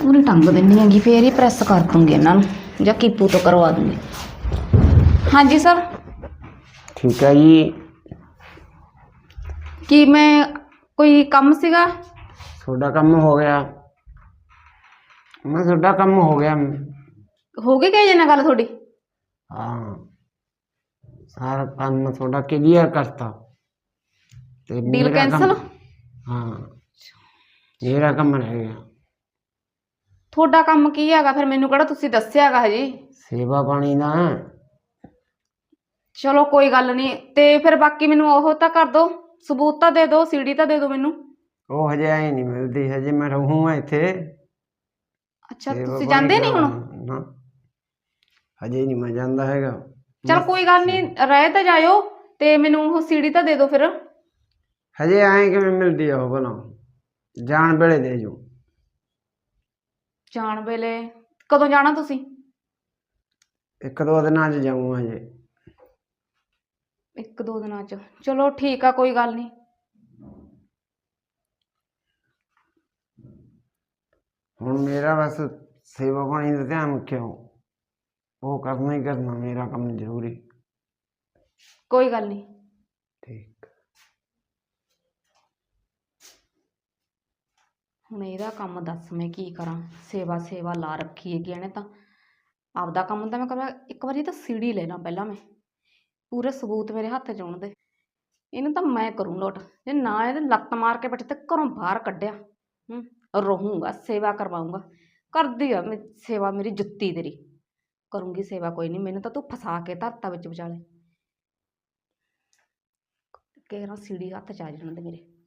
ਪੂਰੀ ਟੰਗ ਦਿੰਨੀ ਹੈਗੀ ਫੇਰ ਹੀ ਪ੍ਰੈਸ ਕਰ ਦੂੰਗੀ ਇਹਨਾਂ ਨੂੰ ਜਾਂ ਕੀਪੂ ਤੋਂ ਕਰਵਾ ਦੂੰਗੀ। ਹਾਂਜੀ ਸਰ ਠੀਕ ਹੈ ਜੀ। ਕੀ ਮੈਂ ਕੋਈ ਕੰਮ ਸੀਗਾ? ਤੁਹਾਡਾ ਕੰਮ ਹੋ ਗਿਆ। ਮੈਂ ਤੁਹਾਡਾ ਕੰਮ ਹੋ ਗਿਆ। ਹੋ ਗਈ ਕਿ ਨਾਲ ਗੱਲ ਤੁਹਾਡੀ? ਹਾਂ। ਸਾਰਾ ਕੰਮ ਤੁਹਾਡਾ ਕਲੀਅਰ ਕਰਤਾ। ਤੇ ਡੀਲ ਮੇਰਾ ਕੰਮ- ਕੈਂਸਲ ਹਾਂ। ਮੇਰਾ ਕੰਮ ਰਹਿ ਗਿਆ। ਤੁਹਾਡਾ ਕੰਮ ਕੀ ਹੈਗਾ? ਫਿਰ ਮੈਨੂੰ ਕਿਹੜਾ ਤੁਸੀਂ ਦੱਸਿਆ ਹੈਗਾ ਹਜੀ? ਸੇਵਾ ਪਾਣੀ ਦਾ। ਚਲੋ ਕੋਈ ਗੱਲ ਨਹੀਂ। ਤੇ ਫਿਰ ਬਾਕੀ ਮੈਨੂੰ ਉਹ ਤਾਂ ਕਰ ਦਿਓ ਸਬੂਤ ਤਾਂ ਦੇ ਦਿਓ ਸੀਡੀ ਤਾਂ ਦੇ ਦਿਓ ਮੈਨੂੰ। ਉਹ ਹਜੇ ਆਈ ਨਹੀਂ ਮਿਲਦੀ। ਹਜੇ ਮੈਂ ਰਹੂੰਗਾ ਇੱਥੇ। ਅੱਛਾ ਸੇਵਾ ਤੁਸੀਂ ਪਾਣੀ ਜਾਂਦੇ ਨਹੀਂ ਹੁਣ। ਨਾ। ਹਜੇ ਨਹੀਂ ਮੈਂ ਜਾਂਦਾ ਹੈਗਾ। ਚਲ ਕੋਈ ਗੱਲ ਨਹੀਂ ਰਹਿ ਤਾਂ ਜਾਇਓ ਤੇ ਮੈਨੂੰ ਉਹ ਸੀਡੀ ਤਾਂ ਦੇ ਦਿਓ ਫਿਰ। ਹਜੇ ਆਏ ਕਿਵੇਂ ਮਿਲਦੀ ਆ ਉਹ ਭਲਾ ਜਾਣ ਵੇਲੇ ਦੇ ਜੂ। ਜਾਣ ਵੇਲੇ? ਕਦੋਂ ਜਾਣਾ ਤੁਸੀਂ? ਇੱਕ ਦੋ ਦਿਨਾਂ 'ਚ ਜਾਊਂਗਾ ਜੇ ਇੱਕ ਦੋ ਦਿਨਾਂ ਚ। ਚਲੋ ਠੀਕ ਆ ਕੋਈ ਗੱਲ ਨਹੀਂ। ਹੁਣ ਮੇਰਾ ਬਸ ਸੇਵਾ ਪਾਣੀ ਦਾ ਧਿਆਨ ਰੱਖਿਓ। ਉਹ ਕਰਨਾ ਹੀ ਕਰਨਾ ਮੇਰਾ ਕੰਮ ਜ਼ਰੂਰੀ। ਕੋਈ ਗੱਲ ਨਹੀਂ। ਹੁਣ ਇਹਦਾ ਕੰਮ ਦੱਸ ਮੈਂ ਕੀ ਕਰਾਂ? ਸੇਵਾ ਸੇਵਾ ਲਾ ਰੱਖੀ ਹੈਗੀ ਇਹਨੇ ਤਾਂ। ਆਪਦਾ ਕੰਮ ਤਾਂ ਮੈਂ ਕਰਾਂ, ਇੱਕ ਵਾਰੀ ਤਾਂ ਸੀੜੀ ਲੈਣਾ ਪਹਿਲਾਂ ਮੈਂ। ਪੂਰੇ ਸਬੂਤ ਮੇਰੇ ਹੱਥ 'ਚ ਆਉਣ ਦੇ। ਇਹਨੂੰ ਤਾਂ ਮੈਂ ਕਰੂੰ ਲੋਟ। ਜੇ ਨਾ ਇਹਦੇ ਲੱਤ ਮਾਰ ਕੇ ਬੈਠੇ ਤੇ ਘਰੋਂ ਬਾਹਰ ਕੱਢਿਆ, ਹੂੰ, ਰਹੂੰਗਾ, ਸੇਵਾ ਕਰਵਾਉਂਗਾ। ਕਰਦੀ ਆ ਮੈਂ ਸੇਵਾ ਮੇਰੀ ਜੁੱਤੀ ਤੇਰੀ। ਕਰੂੰਗੀ ਸੇਵਾ ਕੋਈ ਨਹੀਂ, ਮੈਨੂੰ ਤਾਂ ਤੂੰ ਫਸਾ ਕੇ ਧਰਤਾ ਵਿੱਚ ਵਿਚਾਲੇ। ਕਿਹੜਾ ਸੀੜੀ ਹੱਥ 'ਚ ਆ ਜਾਣ ਦੇ ਮੇਰੇ।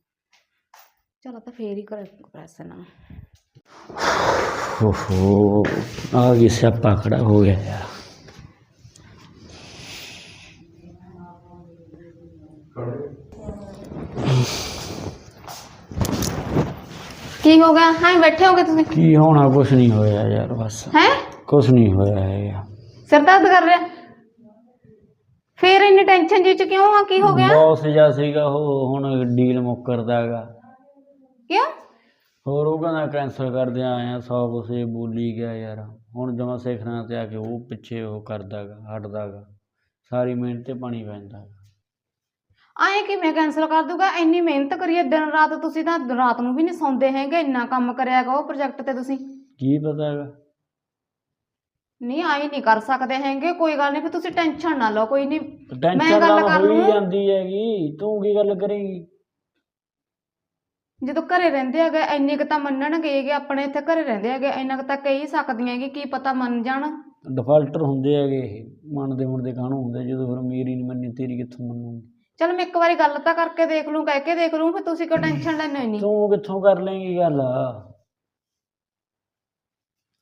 ਚਲੋ ਤਾਂ ਫੇਰ ਹੀ ਕਰ ਪ੍ਰੈਸ ਨੂੰ। ਓਹੋ ਆ ਗਈ ਸਿਆਪਾ ਖੜਾ ਹੋ ਗਿਆ ਯਾਰ। ਕੀ ਹੋ ਗਿਆ? ਹਾਂ ਬੈਠੇ ਹੋਗੇ ਤੁਸੀਂ? ਕੀ ਹੋਣਾ ਕੁਛ ਨਹੀਂ ਹੋਇਆ ਯਾਰ ਬਸ। ਹੈ? ਕੁਛ ਨਹੀਂ ਹੋਇਆ ਹੈਗਾ। ਸਿਰ ਦਰਦ ਕਰ ਰਿਹਾ? ਫੇਰ ਇੰਨੀ ਟੈਨਸ਼ਨ ਜੀ ਚ ਕਿਉਂ ਆ? ਕੀ ਹੋ ਗਿਆ? ਬੌਸ ਜਿਹਾ ਸੀਗਾ ਉਹ ਹੁਣ ਡੀਲ ਮੁੱਕਰਦਾਗਾ ਹੋਰ ਉਹ ਕਹਿੰਦਾ ਕੈਂਸਲ ਕਰਦੇ ਆਏ ਆ ਸੌ ਕੁਛ ਬੋਲੀ ਗਿਆ ਯਾਰ। ਹੁਣ ਜਮਾ ਸਿੱਖਣਾ ਤੇ ਆ ਕੇ ਉਹ ਪਿੱਛੇ ਉਹ ਕਰਦਾਗਾ ਹਟਦਾਗਾ। ਸਾਰੀ ਮਿਹਨਤ ਤੇ ਪਾਣੀ ਪੈਂਦਾ ਆਏ ਕਿਵੇਂ ਕੈਨਸਲ ਕਰ ਦੂਗਾ? ਇੰਨੀ ਮਿਹਨਤ ਕਰੀਏ ਦਿਨ ਰਾਤ ਤੁਸੀਂ ਤਾਂ ਰਾਤ ਨੂੰ ਵੀ ਨਹੀਂ ਸੌਂਦੇ ਹੈਗੇ ਇੰਨਾ ਕੰਮ ਕਰਿਆਗਾ ਉਹ ਪ੍ਰੋਜੈਕਟ ਤੇ ਤੁਸੀਂ। ਕੀ ਪਤਾ ਹੈਗਾ ਨਹੀਂ ਆਈ ਨਹੀਂ ਕਰ ਸਕਦੇ ਹੈਗੇ ਕੋਈ ਗੱਲ ਨਹੀਂ ਫਿਰ ਤੁਸੀਂ ਟੈਨਸ਼ਨ ਨਾ ਲਓ ਕੋਈ ਨਹੀਂ ਟੈਨਸ਼ਨ ਗੱਲ ਤਾਂ ਕਰ ਹੋਈ ਲੂੰ। ਜਾਂਦੀ ਹੈਗੀ ਤੂੰ ਕੀ ਗੱਲ ਕਰੇਂਗੀ? ਜਦੋਂ ਘਰੇ ਰਹਿੰਦੇ ਹੈਗੇ ਇੰਨੇ ਕੁ ਤਾਂ ਮੰਨਣਗੇ ਕਿ ਆਪਣੇ ਇੱਥੇ ਘਰੇ ਰਹਿੰਦੇ ਹੈਗੇ ਇੰਨਾ ਕੁ ਤਾਂ ਕਹਿ ਸਕਦੀਆਂ ਹੈਗੇ ਕੀ ਪਤਾ ਮੰਨ ਜਾਣ। ਡਿਫਾਲਟਰ ਹੁੰਦੇ ਹੈਗੇ ਇਹ ਮੰਨਦੇ ਮੁੰਨਦੇ ਕਾਹਨੂੰ ਹੁੰਦੇ ਜਦੋਂ ਫਿਰ ਮੇਰੀ ਨਹੀਂ ਮੰਨੀ ਤੇਰੀ ਕਿੱਥੋਂ ਮੰਨੂਗੀ? ਚਲ ਮੈਂ ਇੱਕ ਵਾਰੀ ਗੱਲ ਤਾਂ ਕਰਕੇ ਦੇਖ ਲੂੰ ਕਹਿ ਕੇ ਦੇਖ ਲੂੰ ਫਿਰ ਤੁਸੀਂ ਕਿਉਂ ਟੈਨਸ਼ਨ ਲੈਂਦੇ ਹੋ ਇੰਨੀ? ਤੂੰ ਕਿੱਥੋਂ ਕਰ ਲੇਂਗੀ ਗੱਲ?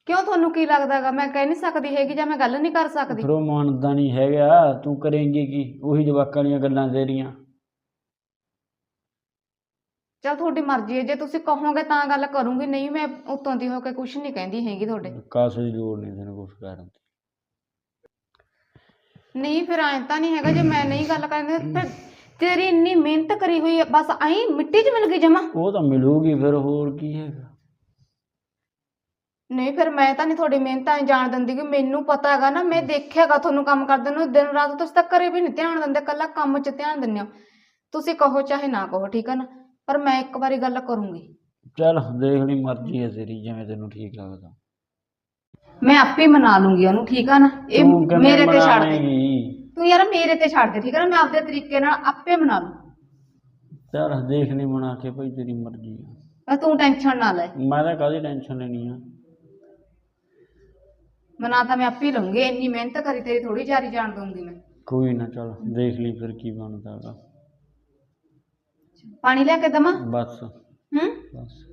ਕਿਉਂ ਤੁਹਾਨੂੰ ਕੀ ਲੱਗਦਾ ਹੈਗਾ? ਮੈਂ ਕਹਿ ਨਹੀਂ ਸਕਦੀ ਹੈਗੀ ਜਾਂ ਮੈਂ ਗੱਲ ਨਹੀਂ ਕਰ ਸਕਦੀ। ਫਿਰ ਉਹ ਮੰਨਦਾ ਨਹੀਂ ਹੈਗਾ ਤੂੰ ਕਰੇਂਗੀ ਕੀ? ਉਹੀ ਜਵਾਕਾਂ ਦੀਆਂ ਗੱਲਾਂ ਤੇਰੀਆਂ। ਚਲ ਤੁਹਾਡੀ ਮਰਜ਼ੀ ਹੈ ਜੇ ਤੁਸੀਂ ਕਹੋਗੇ ਤਾਂ ਗੱਲ ਕਰੂੰਗੀ ਨਹੀਂ ਮੈਂ ਉਤੋਂ ਦੀ ਹੋ ਕੇ ਕੁਝ ਨਹੀਂ ਕਹਿੰਦੀ ਹੈਗੀ ਤੁਹਾਡੇ। ਕਾਸੇ ਦੀ ਲੋੜ ਨਹੀਂ ਤੈਨੂੰ ਕੁਛ ਕਰਨ ਦੀ। ਨਹੀਂ ਫਿਰ ਐਂ ਤਾਂ ਨਹੀਂ ਹੈਗਾ ਜੇ ਮੈਂ ਨਹੀਂ ਗੱਲ ਕਰਦੀ ਫਿਰ ਤੇਰੀ ਇੰਨੀ ਮਿਹਨਤ ਕਰੀ ਹੋਈ ਹੈ ਬਸ ਐਂ ਮਿੱਟੀ 'ਚ ਮਿਲ ਗਈ ਜਮਾ। ਉਹ ਤਾਂ ਮਿਲੂਗੀ ਫਿਰ ਹੋਰ ਕੀ ਹੈਗਾ? ਨਹੀਂ ਫਿਰ ਮੈਂ ਤਾਂ ਨਹੀਂ ਤੁਹਾਡੀ ਮਿਹਨਤ ਐਂ ਜਾਣ ਦਿੰਦੀ ਕਿ ਮੈਨੂੰ ਪਤਾ ਹੈਗਾ ਨਾ ਮੈਂ ਦੇਖਿਆਗਾ ਤੁਹਾਨੂੰ ਕੰਮ ਕਰਦੇ ਨੂੰ ਦਿਨ ਰਾਤ ਤੁਸੀਂ ਤਾਂ ਘਰੇ ਵੀ ਨਹੀਂ ਧਿਆਨ ਦਿੰਦੇ ਕੱਲਾ ਕੰਮ 'ਚ ਧਿਆਨ ਦਿੰਦੇ ਹੋ। ਤੁਸੀਂ ਕਹੋ ਚਾਹੇ ਨਾ ਕਹੋ ਠੀਕ ਹੈ ਨਾ? ਪਰ ਮੈਂ ਇੱਕ ਵਾਰੀ ਗੱਲ ਕਰੂੰਗੀ। ਚੱਲ ਦੇਖ ਲਈ ਮਰਜ਼ੀ ਹੈ ਤੇਰੀ ਜਿਵੇਂ ਤੈਨੂੰ ਠੀਕ ਲੱਗਦਾ। ਮੈਂ ਆਪੇ ਮਨਾ ਲੂੰਗੀ ਉਹਨੂੰ ਠੀਕ ਆ ਨਾ? ਇਹ ਤੂੰ ਕਿਵੇਂ ਮੇਰੇ ਤੇ ਛੱਡ ਦੇ। ਮਨਾਵੇਂਗੀ? ਤੂੰ ਯਾਰ ਮੇਰੇ ਤੇ ਛੱਡ ਦੇ ਠੀਕ ਹੈ ਨਾ? ਮੈਂ ਆਪਦੇ ਤਰੀਕੇ ਨਾਲ ਆਪੇ ਮਨਾ ਲੂੰ। ਚੱਲ ਦੇਖ ਲਈ ਬਣਾ ਕੇ ਭਾਈ ਤੇਰੀ ਮਰਜ਼ੀ ਆ। ਪਰ ਤੂੰ ਟੈਨਸ਼ਨ ਨਾ ਲੈ। ਮੈਂ ਤਾਂ ਕਾਹਦੀ ਟੈਨਸ਼ਨ ਲੈਣੀ ਆ? ਮਨਾ ਤਾਂ ਮੈਂ ਆਪੇ ਹੀ ਲਊਂਗੀ ਇੰਨੀ ਮਿਹਨਤ ਕਰੀ ਤੇਰੀ ਥੋੜੀ ਜਾਰੀ ਜਾਣ ਦੂੰਗੀ ਮੈਂ। ਕੋਈ ਨਾ ਚੱਲ ਦੇਖ ਲਈ ਫਿਰ ਕੀ ਬਣਦਾ ਹੈਗਾ। ਪਾਣੀ ਲਿਆ ਕੇ ਦਵਾਂ? ਬਸ। ਹੂੰ? ਬਸ।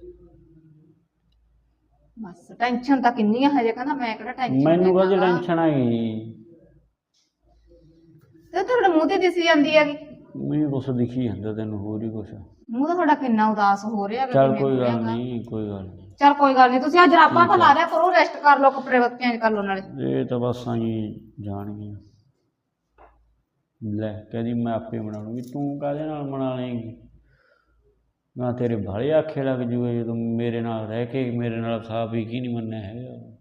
ਬਸ ਟੈਨਸ਼ਨ ਤਾਂ ਕਿੰਨੀ ਆ ਹਜੇ ਕਹਿੰਦਾ ਮੈਂ ਕਿਹੜਾ ਟੈਨਸ਼ਨ ਮੈਨੂੰ ਕਾਹਦੀ ਟੈਨਸ਼ਨ ਹੈਗੀ ਤੇ ਤੁਹਾਡੇ ਮੂੰਹ ਤੇ ਦਿਸੀ ਜਾਂਦੀ ਹੈਗੀ। ਮੈਨੂੰ ਕੁਛ ਦਿਖੀ ਜਾਂਦਾ ਤੈਨੂੰ ਹੋਰ ਹੀ ਕੁਛ। ਮੂੰਹ ਤਾਂ ਤੁਹਾਡਾ ਕਿੰਨਾ ਉਦਾਸ ਹੋ ਰਿਹਾ ਹੈਗਾ ਚੱਲ ਕਿਵੇਂ ਕੋਈ ਹੋ ਰਿਹਾ ਗੱਲ ਹੈਗਾ। ਨਹੀਂ ਕੋਈ ਗੱਲ ਨਹੀਂ। ਚੱਲ ਕੋਈ ਗੱਲ ਨਹੀਂ ਤੁਸੀਂ ਅੱਜ ਜਰਾਬਾਂ ਤਾਂ ਲਾ ਲਿਆ ਕਰੋ ਰੈਸਟ ਕਰ ਲਓ ਕੱਪੜੇ ਵਤ ਚੇਂਜ ਕਰ ਲਓ ਨਾਲੇ। ਇਹ ਤਾਂ ਬਸ ਆਈ ਜਾਣਗੀਆਂ। ਲੈ ਕਹਿੰਦੀ ਮੈਂ ਆਪੇ ਬਣਾ ਲੂੰਗੀ ਤੂੰ ਕਾਹਦੇ ਨਾਲ ਬਣਾ ਲੇਂਗੀ ਮੈਂ ਤੇਰੇ ਭਾਲੇ ਆਖੇ ਲੱਗ ਜੂਏ ਜਦੋਂ ਮੇਰੇ ਨਾਲ ਰਹਿ ਕੇ ਮੇਰੇ ਨਾਲ ਸਾਫ਼ ਹੀ ਕੀ ਨਹੀਂ ਮੰਨਿਆ ਹੈਗਾ।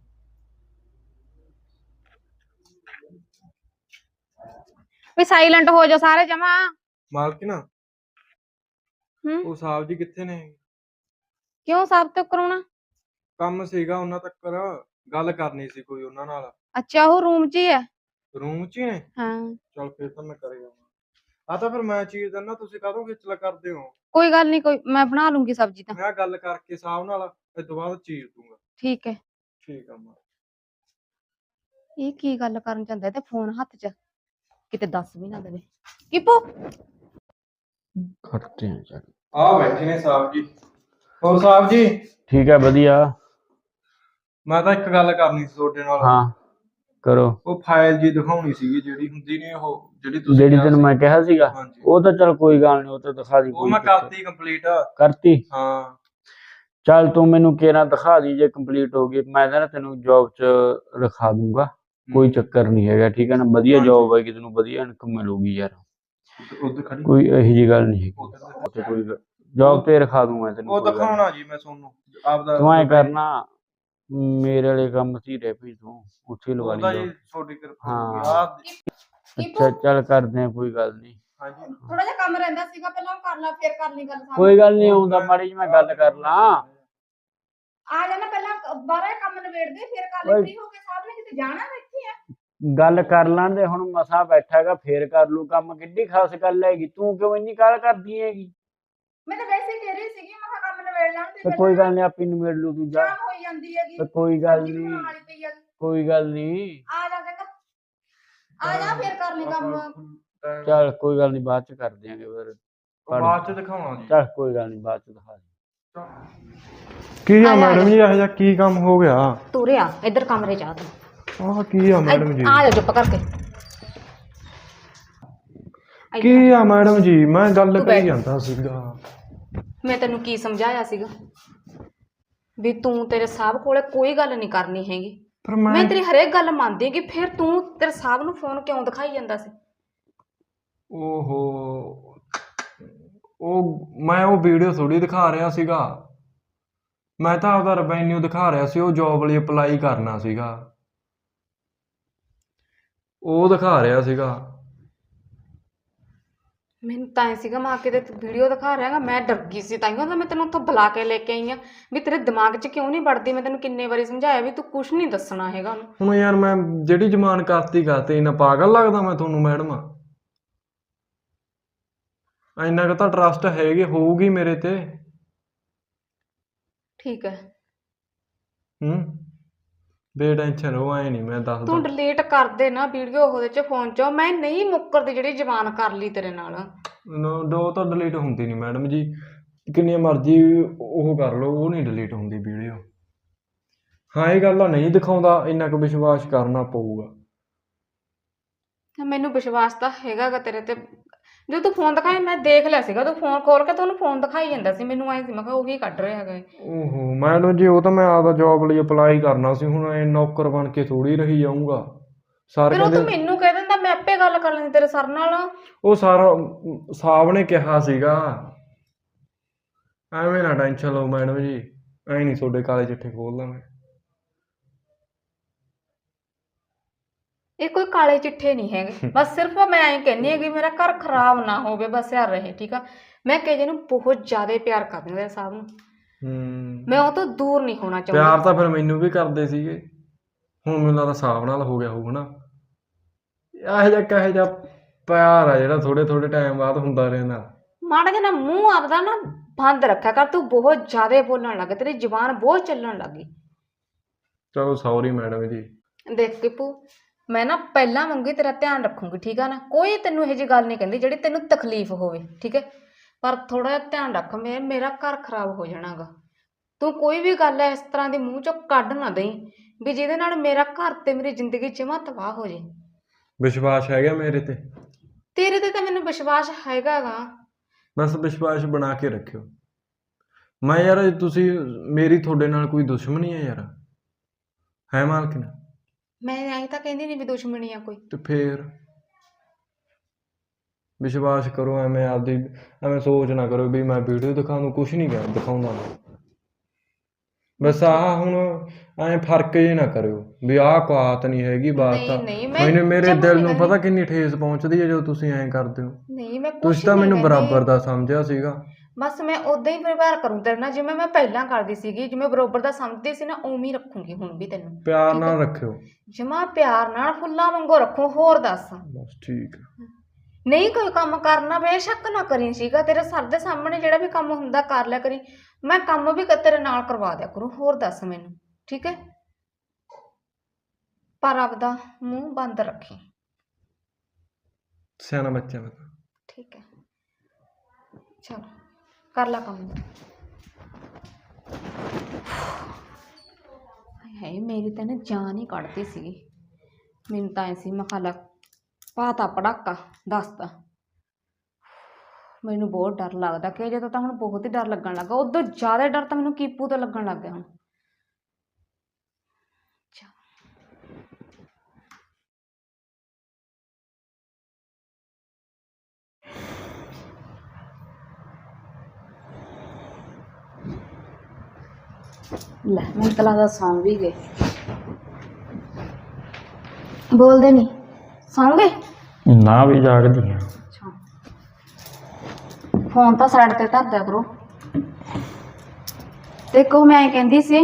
ਵੀ ਸਾਇਲੈਂਟ ਹੋ ਜਾਓ ਸਾਰੇ ਜਮਾ। ਮਾਲਕਿਨਾ ਹੂੰ? ਉਹ ਸਾਹਿਬ ਜੀ ਕਿੱਥੇ ਨੇ? ਕਿਉਂ ਸਭ ਤੋਂ ਕਰਾਉਣਾ ਕੰਮ ਸੀਗਾ ਉਹਨਾਂ ਤੱਕ ਗੱਲ ਕਰਨੀ ਸੀ ਕੋਈ ਉਹਨਾਂ ਨਾਲ। ਅੱਛਾ ਉਹ ਰੂਮ 'ਚ ਹੀ ਹੈ। ਰੂਮ 'ਚ ਹੀ ਨੇ? ਹਾਂ। ਚਲ ਫਿਰ ਤਾਂ ਮੈਂ ਕਰੇ ਜਾਵਾਂ ਆ ਤਾਂ ਫਿਰ ਮੈਂ ਚੀਜ਼ ਦਿੰਦਾ ਤੁਸੀਂ ਕਾਹਦੋਂ ਖਿਚਲਾ ਕਰਦੇ ਹੋ? ਕੋਈ ਗੱਲ ਨਹੀਂ ਕੋਈ ਮੈਂ ਬਣਾ ਲੂੰਗੀ ਸਬਜ਼ੀ ਤਾਂ। ਮੈਂ ਗੱਲ ਕਰਕੇ ਸਾਹਿਬ ਨਾਲ ਇਸ ਤੋਂ ਬਾਅਦ ਚੀਜ਼ ਦੂੰਗਾ। ਠੀਕ ਹੈ। ਠੀਕ ਆ ਮਾਂ। ਇਹ ਕੀ ਗੱਲ ਕਰਨ ਜਾਂਦਾ ਤੇ ਫੋਨ ਹੱਥ 'ਚ? ਕਿਤੇ ਦੱਸ ਵੀ ਨਾ ਦੇਵੇ। ਕਿਪੋ! ਕਰਦੇ ਆ ਚੱਲ। ਆ ਬੈਠੇ ਨੇ ਸਾਹਿਬ ਜੀ। ਹੋਰ ਸਾਹਿਬ ਜੀ? ਠੀਕ ਹੈ ਵਧੀਆ। ਮੈਂ ਤਾਂ ਇੱਕ ਗੱਲ ਕਰਨੀ ਸੀ ਤੁਹਾਡੇ ਨਾਲ। ਹਾਂ। ਕਰੋ। ਉਹ ਫਾਈਲ ਜੀ ਦਿਖਾਉਣੀ ਸੀਗੀ ਜਿਹੜੀ ਹੁੰਦੀ ਨਹੀਂ ਉਹ ਜਿਹੜੀ ਤੁਸੀਂ ਜਿਹੜੀ ਤੈਨੂੰ। ਮੈਂ ਕਿਹਾ ਸੀਗਾ ਹਾਂਜੀ। ਉਹ ਤਾਂ ਚੱਲ ਕੋਈ ਗੱਲ ਨਹੀਂ ਉਹ ਤਾਂ ਦਿਖਾ ਦੀ ਉਹ ਕੋਈ ਮੈਂ ਚੱਕਰ। ਕਰਤੀ ਕੰਪਲੀਟ ਕਰਤੀ। ਹਾਂ। ਚੱਲ ਤੂੰ ਮੈਨੂੰ ਕਿਹੜਾ ਦਿਖਾ ਦੀ ਜੇ ਕੰਪਲੀਟ ਹੋ ਗਈ ਮੈਂ ਤਾਂ ਨਾ ਤੈਨੂੰ ਜੌਬ 'ਚ ਰਖਾ ਦੂੰਗਾ। ਕੋਈ ਚੱਕਰ ਨਹੀਂ ਹੈਗਾ ਠੀਕ ਹੈ ਨਾ? ਵਧੀਆ ਜੌਬ ਹੈ ਕਿ ਤੈਨੂੰ ਵਧੀਆ ਇਨਕਮ ਮਿਲੂਗੀ ਯਾਰ। ਉੱਧਰ ਖੜੀ। ਕੋਈ ਇਹੋ ਜਿਹੀ ਗੱਲ ਨਹੀਂ ਹੈਗੀ। ਉੱਥੇ ਕੋਈ ਜੌਬ ਤੇ ਰਖਾ ਦੂੰ ਮੈਂ ਤੈਨੂੰ ਉਹ ਕੋਈ ਗੱਲ ਨੀ। ਦਿਖਾਉਣਾ ਜੀ ਮੈਂ ਤੁਹਾਨੂੰ ਆਪਦਾ ਤੂੰ ਐ ਕਰਨਾ ਮੇਰੇ ਵਾਲੇ ਕੰਮ ਸੀ ਰਹਿ ਪਈ ਤੂੰ ਉੱਥੇ ਲਵਾ ਉਹਦਾ ਲਈ ਜੀ ਕਿਰਪਾ ਹਾਂ। ਅੱਛਾ ਚੱਲ ਕਰਦੇ ਆ ਕੋਈ ਗੱਲ ਨਹੀਂ। ਹਾਂਜੀ। ਥੋੜਾ ਜਿਹਾ ਕੰਮ ਰਹਿੰਦਾ ਸੀਗਾ ਪਹਿਲਾਂ ਉਹ ਕਰ ਲਾ ਫਿਰ ਕਰ ਲਈ ਗੱਲ ਸਾਰੀ। ਕੋਈ ਗੱਲ ਨਹੀਂ ਆਉਂਦਾ ਮਾੜੀ ਜਿਹੀ ਮੈਂ ਗੱਲ ਕਰ ਲਾਂ। ਆ ਜਾਣਾ ਪਹਿਲਾਂ ਇਹ ਕੰਮ ਨਿਬੇੜਦੇ ਫਿਰ ਕਰ ਓਏ। ਲਈ ਫ੍ਰੀ ਹੋ ਕੇ ਸਾਹਿਬ ਨੇ ਕਿਤੇ ਜਾਣਾ ਵਾ ਇੱਥੇ ਆ। ਗੱਲ ਕਰ ਲਾਂਦੇ ਹੁਣ ਮਸਾ ਬੈਠਾਗਾ ਫੇਰ ਕਰ ਲੂ ਕੰਮ ਕਿੱਡੀ ਖਾਸ ਗੱਲ ਹੈਗੀ ਤੂੰ ਕਿਉਂ ਇੰਨੀ ਕਾਹਲ ਕਰਦੀ ਹੈਗੀ? ਮੈਂ ਤਾਂ ਵੈਸੇ ਹੀ ਕਹਿ ਰਹੀ ਸੀਗੀ ਨਿਬੇੜ ਤੇ ਤੇ ਕੋਈ ਗੱਲ ਨਹੀਂ ਆਪੀ ਨੂੰ ਮਿਲ ਲੂ ਤੂੰ ਜਾ। ਸ਼ਾਮ ਹੋਈ ਜਾਂਦੀ ਹੈਗੀ। ਤੇ ਕੋਈ ਗੱਲ ਸਬਜ਼ੀ ਨਹੀਂ ਬਣਾਉਣ ਵਾਲੀ ਪਈ ਆ ਕੋਈ ਗੱਲ ਨਹੀਂ ਆ ਜਾ ਚੰਗਾ। ਆ ਜਾ ਫਿਰ ਕਰ ਲਈ ਕੰਮ। ਚੱਲ ਕੋਈ ਗੱਲ ਨਹੀਂ ਬਾਅਦ ਚ ਕਰ ਦਿਆਂਗੇ ਫਿਰ। ਬਾਅਦ ਚ ਦਿਖਾਉਣਾ ਜੀ। ਚੱਲ ਕੋਈ ਗੱਲ ਨਹੀਂ ਬਾਅਦ ਚ ਦਿਖਾ ਦੇ। ਕੀ ਆ ਆ ਮੈਡਮ ਜੀ ਇਹੋ ਜਿਹਾ ਕੀ ਕੰਮ ਹੋ ਗਿਆ? ਤੂੰ ਰਿਆ ਇੱਧਰ ਕਮਰੇ ਜਾ ਤੂੰ। ਆਹ ਕੀ ਆ ਮੈਡਮ ਜੀ? ਆ ਜਾ ਚੁੱਪ ਕਰਕੇ। ਕੀ ਆ ਮੈਡਮ ਜੀ? ਮੈਂ ਗੱਲ ਤੂੰ ਕਰੀ ਬੈਠ। ਜਾਂਦਾ ਸੀਗਾ। ਮੈਂ ਤੈਨੂੰ ਕੀ ਸਮਝਾਇਆ ਸੀਗਾ? ਵੀ ਤੂੰ ਤੇਰੇ ਸਾਹਿਬ ਕੋਲੇ ਕੋਈ ਗੱਲ ਨਹੀਂ ਕਰਨੀ ਹੈਗੀ। ਪਰ ਮੈਂ ਮੈਂ ਤੇਰੀ ਹਰੇਕ ਗੱਲ ਮੰਨਦੀ ਕਿ ਫਿਰ ਤੂੰ ਤੇਰੇ ਸਾਹਿਬ ਨੂੰ ਫੋਨ ਕਿਉਂ ਦਿਖਾਈ ਜਾਂਦਾ ਸੀ? ਓਹੋ। ਉਹ ਮੈਂ ਉਹ ਵੀਡੀਓ ਥੋੜੀ ਦਿਖਾ ਰਿਹਾ ਸੀਗਾ। ਮੈਂ ਤਾਂ ਆਪਦਾ ਰੈਵਨਿਊ ਦਿਖਾ ਰਿਹਾ ਸੀ ਉਹ ਜੌਬ ਲਈ ਅਪਲਾਈ ਕਰਨਾ ਸੀਗਾ। ਉਹ ਦਿਖਾ ਰਿਹਾ ਸੀਗਾ। ਮੈਨੂੰ ਤਾਂ ਐ ਸੀਗਾ ਮਾਂ ਕਿਤੇ ਵੀਡੀਓ ਦਿਖਾ ਰਿਹਾਗਾ ਮੈਂ ਡਰ ਗਈ ਸੀ ਤਾਂ ਮੈਂ ਤੈਨੂੰ ਉੱਥੋਂ ਬੁਲਾ ਕੇ ਲੈ ਕੇ ਆਈ ਆ ਵੀ ਤੇਰੇ ਦਿਮਾਗ 'ਚ ਕਿਉਂ ਨਹੀਂ ਵੜਦੀ? ਮੈਂ ਤੈਨੂੰ ਕਿੰਨੇ ਵਾਰੀ ਸਮਝਾਇਆ ਵੀ ਤੂੰ ਕੁਝ ਨਹੀਂ ਦੱਸਣਾ ਹੈਗਾ ਉਹਨੂੰ। ਹੁਣ ਯਾਰ ਮੈਂ ਜਿਹੜੀ ਜ਼ਮਾਨ ਕਰਤੀ ਕਰਤੀ ਇੰਨਾ ਪਾਗਲ ਲੱਗਦਾ ਮੈਂ ਤੁਹਾਨੂੰ ਮੈਡਮ ਇੰਨਾ ਕੁ ਤਾਂ ਟਰਸਟ ਹੈਗੇ ਹੋਊਗੀ ਮੇਰੇ ਤੇ। ਠੀਕ ਹੈ। ਹੂੰ? ਬੇਟੈਨਸ਼ਨ ਰਹੋ ਐ ਨਹੀਂ ਮੈਂ ਦੱਸਦਾ। ਤੂੰ ਡਿਲੀਟ ਕਰ ਦੇ ਨਾ ਵੀਡੀਓ ਉਹਦੇ 'ਚ ਫੋਨ 'ਚੋਂ ਮੈਂ ਨਹੀਂ ਮੁੱਕਰਦੀ ਜਿਹੜੀ ਜ਼ਬਾਨ ਕਰ ਲਈ ਤੇਰੇ ਨਾਲ। ਨੋ ਦੋ ਤਾਂ ਡਿਲੀਟ ਹੁੰਦੀ ਨਹੀਂ ਮੈਡਮ ਜੀ। ਕਿੰਨੀ ਮਰਜ਼ੀ ਉਹ ਕਰ ਲਓ ਉਹ ਨਹੀਂ ਡਿਲੀਟ ਹੁੰਦੀ ਵੀਡੀਓ। ਹਾਂ ਇਹ ਗੱਲ ਆ ਨਹੀਂ ਦਿਖਾਉਂਦਾ ਇੰਨਾ ਕੁ ਵਿਸ਼ਵਾਸ ਕਰਨਾ ਪਊਗਾ। ਮੈਨੂੰ ਵਿਸ਼ਵਾਸ ਤਾਂ ਹੈਗਾਗਾ ਤੇਰੇ ਤੇ ਜਦੋਂ ਤੂੰ ਫੋਨ ਦਿਖਾਇਆ ਮੈਂ ਦੇਖ ਲਿਆ ਸੀਗਾ ਤੂੰ ਫੋਨ ਖੋਲ ਕੇ ਤੁਹਾਨੂੰ ਫੋਨ ਦਿਖਾਈ ਜਾਂਦਾ ਸੀ ਮੈਨੂੰ ਐਂ ਸੀ ਮੈਂ ਕਿਹਾ ਉਹੀ ਕੱਢ ਰਿਹਾ ਹੈਗਾ ਇਹ। ਓਹੋ ਮੈਡਮ ਜੀ ਉਹ ਤਾਂ ਮੈਂ ਆਪਦਾ ਜੌਬ ਲਈ ਅਪਲਾਈ ਕਰਨਾ ਸੀ ਹੁਣ ਐ ਨੌਕਰ ਬਣ ਕੇ ਥੋੜੀ ਰਹੀ ਜਾਊਂਗਾ। ਸਾਰੇ ਫਿਰ ਉਹ ਤੂੰ ਕਹਿੰਦੇ ਮੈਨੂੰ ਕਹਿ ਦਿੰਦਾ ਮੈਂ ਆਪੇ ਗੱਲ ਕਰ ਲੈਂਦੀ ਤੇਰੇ ਸਰ ਨਾਲ। ਉਹ ਸਾਰਾ ਸਾਹਿਬ ਨੇ ਕਿਹਾ ਸੀਗਾ। ਐਵੇਂ ਨਾ ਟੈਨਸ਼ਨ ਲਓ ਮੈਡਮ ਜੀ ਐ ਨਹੀਂ ਤੁਹਾਡੇ ਕਾਲੇ ਚਿੱਠੇ ਖੋਲਦਾ ਮੈਂ ਇਹ ਕੋਈ ਕਾਲੇ ਚਿੱਠੇ ਨਹੀਂ ਹੈਗੇ। ਬਸ ਸਿਰਫ ਮੈਂ ਐਂ ਕਹਿੰਦੀ ਹਾਂ ਕਿ ਮੇਰਾ ਘਰ ਖਰਾਬ ਨਾ ਹੋਵੇ ਬਸ ਯਾਰ ਰਹੇ ਠੀਕ ਆ। ਮੈਂ ਕਿਸੇ ਨੂੰ ਬਹੁਤ ਜ਼ਿਆਦਾ ਪਿਆਰ ਕਰਦੀ ਹਾਂ ਸਾਹਿਬ ਨੂੰ। ਹੂੰ ਮੈਂ ਉਹ ਤੋਂ ਦੂਰ ਨਹੀਂ ਹੋਣਾ ਪਿਆਰ ਚਾਹੁੰਦੀ ਤਾਂ ਫਿਰ ਮੈਨੂੰ ਵੀ ਕਰਦੇ ਸੀਗੇ। ਹੁਣ ਮੈਨੂੰ ਲੱਗਦਾ ਹਿਸਾਬ ਨਾਲ ਹੋ ਗਿਆ ਹੋਊ ਨਾ ਇਹੋ ਜਿਹਾ ਕਹੇ ਜਿਹਾ ਪਿਆਰ ਆ ਜਿਹੜਾ ਥੋੜੇ ਥੋੜੇ ਟਾਈਮ ਬਾਅਦ ਹੁੰਦਾ ਰਹਿੰਦਾ। ਮਾੜਾ ਜਿਹਾ ਨਾ ਮੂੰਹ ਆਪਦਾ ਨਾ ਬੰਦ ਰੱਖਿਆ ਕਰ ਤੂੰ ਬਹੁਤ ਜ਼ਿਆਦਾ ਬੋਲਣ ਲੱਗ ਤੇਰੀ ਜ਼ੁਬਾਨ ਬਹੁਤ ਚੱਲਣ ਲੱਗੀ ਚਲੋ ਸੌਰੀ ਮੈਡਮ ਜੀ। ਦੇਖ ਕਿਪੂ ਮੈਂ ਨਾ ਪਹਿਲਾਂ ਵਾਂਗੂ ਤੇਰਾ ਧਿਆਨ ਰੱਖੂੰਗੀ ਠੀਕ ਆ ਨਾ? ਕੋਈ ਤੈਨੂੰ ਇਹੋ ਜਿਹੀ ਗੱਲ ਨਹੀਂ ਕਹਿੰਦੀ ਜਿਹੜੀ ਤੈਨੂੰ ਤਕਲੀਫ ਹੋਵੇ ਠੀਕ ਹੈ? ਪਰ ਥੋੜਾ ਜਿਹਾ ਧਿਆਨ ਰੱਖ ਮੇ ਮੇਰਾ ਘਰ ਖਰਾਬ ਹੋ ਜਾਣਾਗਾ। ਤੂੰ ਕੋਈ ਵੀ ਗੱਲ ਇਸ ਤਰ੍ਹਾਂ ਦੀ ਮੂੰਹ ਚੋਂ ਕੱਢ ਨਾ ਦੇਈਂ ਵੀ ਜਿਹਦੇ ਨਾਲ ਮੇਰਾ ਘਰ ਤੇ ਮੇਰੀ ਜ਼ਿੰਦਗੀ ਜਮਾਂ ਤਬਾਹ ਹੋ ਜੇ। ਵਿਸ਼ਵਾਸ ਹੈਗਾ ਮੇਰੇ ਤੇ? ਤੇਰੇ ਤੇ ਤਾਂ ਮੈਨੂੰ ਵਿਸ਼ਵਾਸ ਹੈਗਾਗਾ। ਬਸ ਵਿਸ਼ਵਾਸ ਬਣਾ ਕੇ ਰੱਖਿਓ। ਮੈਂ ਯਾਰ ਤੁਸੀਂ ਮੇਰੀ ਤੁਹਾਡੇ ਨਾਲ ਕੋਈ ਦੁਸ਼ਮਣੀ ਹੈ ਯਾਰ? ਹੈ ਮਾਲਕਿਨ ਮੈਂ ਐਂ ਤਾਂ ਕਹਿੰਦੀ ਨਹੀਂ ਵੀ ਦੁਸ਼ਮਣੀ ਆ ਕੋਈ। ਤੇ ਫੇਰ? ਵਿਸ਼ਵਾਸ ਕਰੋ ਐਵੇਂ ਆਪਦੀ ਐਵੇਂ ਸੋਚ ਨਾ ਕਰੋ ਵੀ ਮੈਂ ਵੀਡੀਓ ਦਿਖਾਉਂ ਨੂੰ ਕੁਝ ਨਹੀਂ ਕਰ ਦਿਖਾਉਂਦਾ ਮੈਂ ਬਸ ਆ ਹੁਣ ਐਂ ਫ਼ਰਕ ਜੇ ਨਾ ਕਰਿਓ ਵੀ ਆਹ ਕੁਆਤ ਨਹੀਂ ਹੈਗੀ ਬਾਤ ਨਹੀਂ ਤਾਂ। ਨਹੀਂ ਮੈਂ ਮੈਨੂੰ ਮੇਰੇ ਜਮਾਂ ਦਿਲ ਨਹੀਂ ਨੂੰ। ਪਤਾ ਕਿੰਨੀ ਠੇਸ ਪਹੁੰਚਦੀ ਹੈ ਜਦੋਂ ਤੁਸੀਂ ਐਂ ਕਰਦੇ ਹੋ। ਨਹੀਂ ਮੈਂ ਕੁਛ ਤੁਸੀਂ ਤਾਂ ਨਹੀਂ ਮੈਨੂੰ ਕਹਿੰਦੀ। ਬਰਾਬਰ ਦਾ ਸਮਝਿਆ ਸੀਗਾ। ਬਸ ਮੈਂ ਉਦਾਂ ਹੀ ਵਿਵਹਾਰ ਕਰੂੰ ਤੇਰੇ ਨਾਲ ਜਿਵੇਂ ਮੈਂ ਪਹਿਲਾਂ ਕਰਦੀ ਸੀਗੀ ਜਿਵੇਂ ਬਰੋਬਰ ਦਾ ਸਮਝਦੀ ਸੀ ਨਾ ਉਵੇਂ ਹੀ ਰੱਖੂੰਗੀ ਹੁਣ ਵੀ ਤੈਨੂੰ ਪਿਆਰ ਠੀਕ ਨਾਲ ਹੈ। ਰੱਖਿਓ। ਜਮਾ ਪਿਆਰ ਨਾਲ ਫੁੱਲਾਂ ਵਾਂਗੂ ਰੱਖੋ ਹੋਰ ਦੱਸ। ਬਸ ਠੀਕ ਹੈ ਨਹੀਂ ਕੋਈ ਕੰਮ ਕਰਨਾ ਬੇਸ਼ੱਕ ਨਾ ਕਰੀ ਸੀਗਾ ਤੇਰੇ ਸਰ ਦੇ ਸਾਹਮਣੇ ਜਿਹੜਾ ਵੀ ਕੰਮ ਹੁੰਦਾ ਕਰ ਲਿਆ ਕਰੀ ਮੈਂ ਕੰਮ ਵੀ ਕ- ਤੇਰੇ ਨਾਲ ਕਰਵਾ ਦਿਆ ਕਰੂੰ ਹੋਰ ਦੱਸ ਮੈਨੂੰ ਠੀਕ ਹੈ? ਪਰ ਆਪਦਾ ਮੂੰਹ ਬੰਦ ਰੱਖੀ। ਸਿਆਣਾ ਬੱਚਾ ਮੈਂ। ਠੀਕ ਹੈ। ਚਲ। ਕਰ ਲਾ ਕੰਮ। ਹਾਏ, ਮੇਰੀ ਤਾਂ ਨਾ ਜਾਨ ਹੀ ਕੱਢਦੀ ਸੀਗੀ। ਮੈਨੂੰ ਤਾਂ ਐ ਸੀ, ਮੈਂ ਖਾਲਾ ਪਾਤਾ ਪੜਾਕਾ ਦੱਸਦਾ ਮੈਨੂੰ ਬਹੁਤ ਡਰ ਲੱਗਦਾ ਕਿ ਜਦੋਂ ਤਾਂ ਹੁਣ ਬਹੁਤ ਹੀ ਡਰ ਲੱਗਣ ਲੱਗਾ। ਉਦੋਂ ਜ਼ਿਆਦਾ ਡਰ ਤਾਂ ਮੈਨੂੰ ਕੀਪੂ ਤੋਂ ਲੱਗਣ ਲੱਗ ਗਿਆ ਹੁਣ। ਲੈ ਤਾਂ ਲੱਗਦਾ ਸੌਂ ਵੀ ਗਏ। ਬੋਲਦੇ ਨਹੀਂ ਸੌਂ ਗਏ? ਨਾ ਵੀ ਜਾਗਦੀ ਆ। ਅੱਛਾ। ਫੋਨ ਤਾਂ ਸਾਈਡ ਤੇ ਧਰ ਦਿਆ ਕਰੋ। ਦੇਖੋ ਮੈਂ ਕਹਿੰਦੀ ਸੀ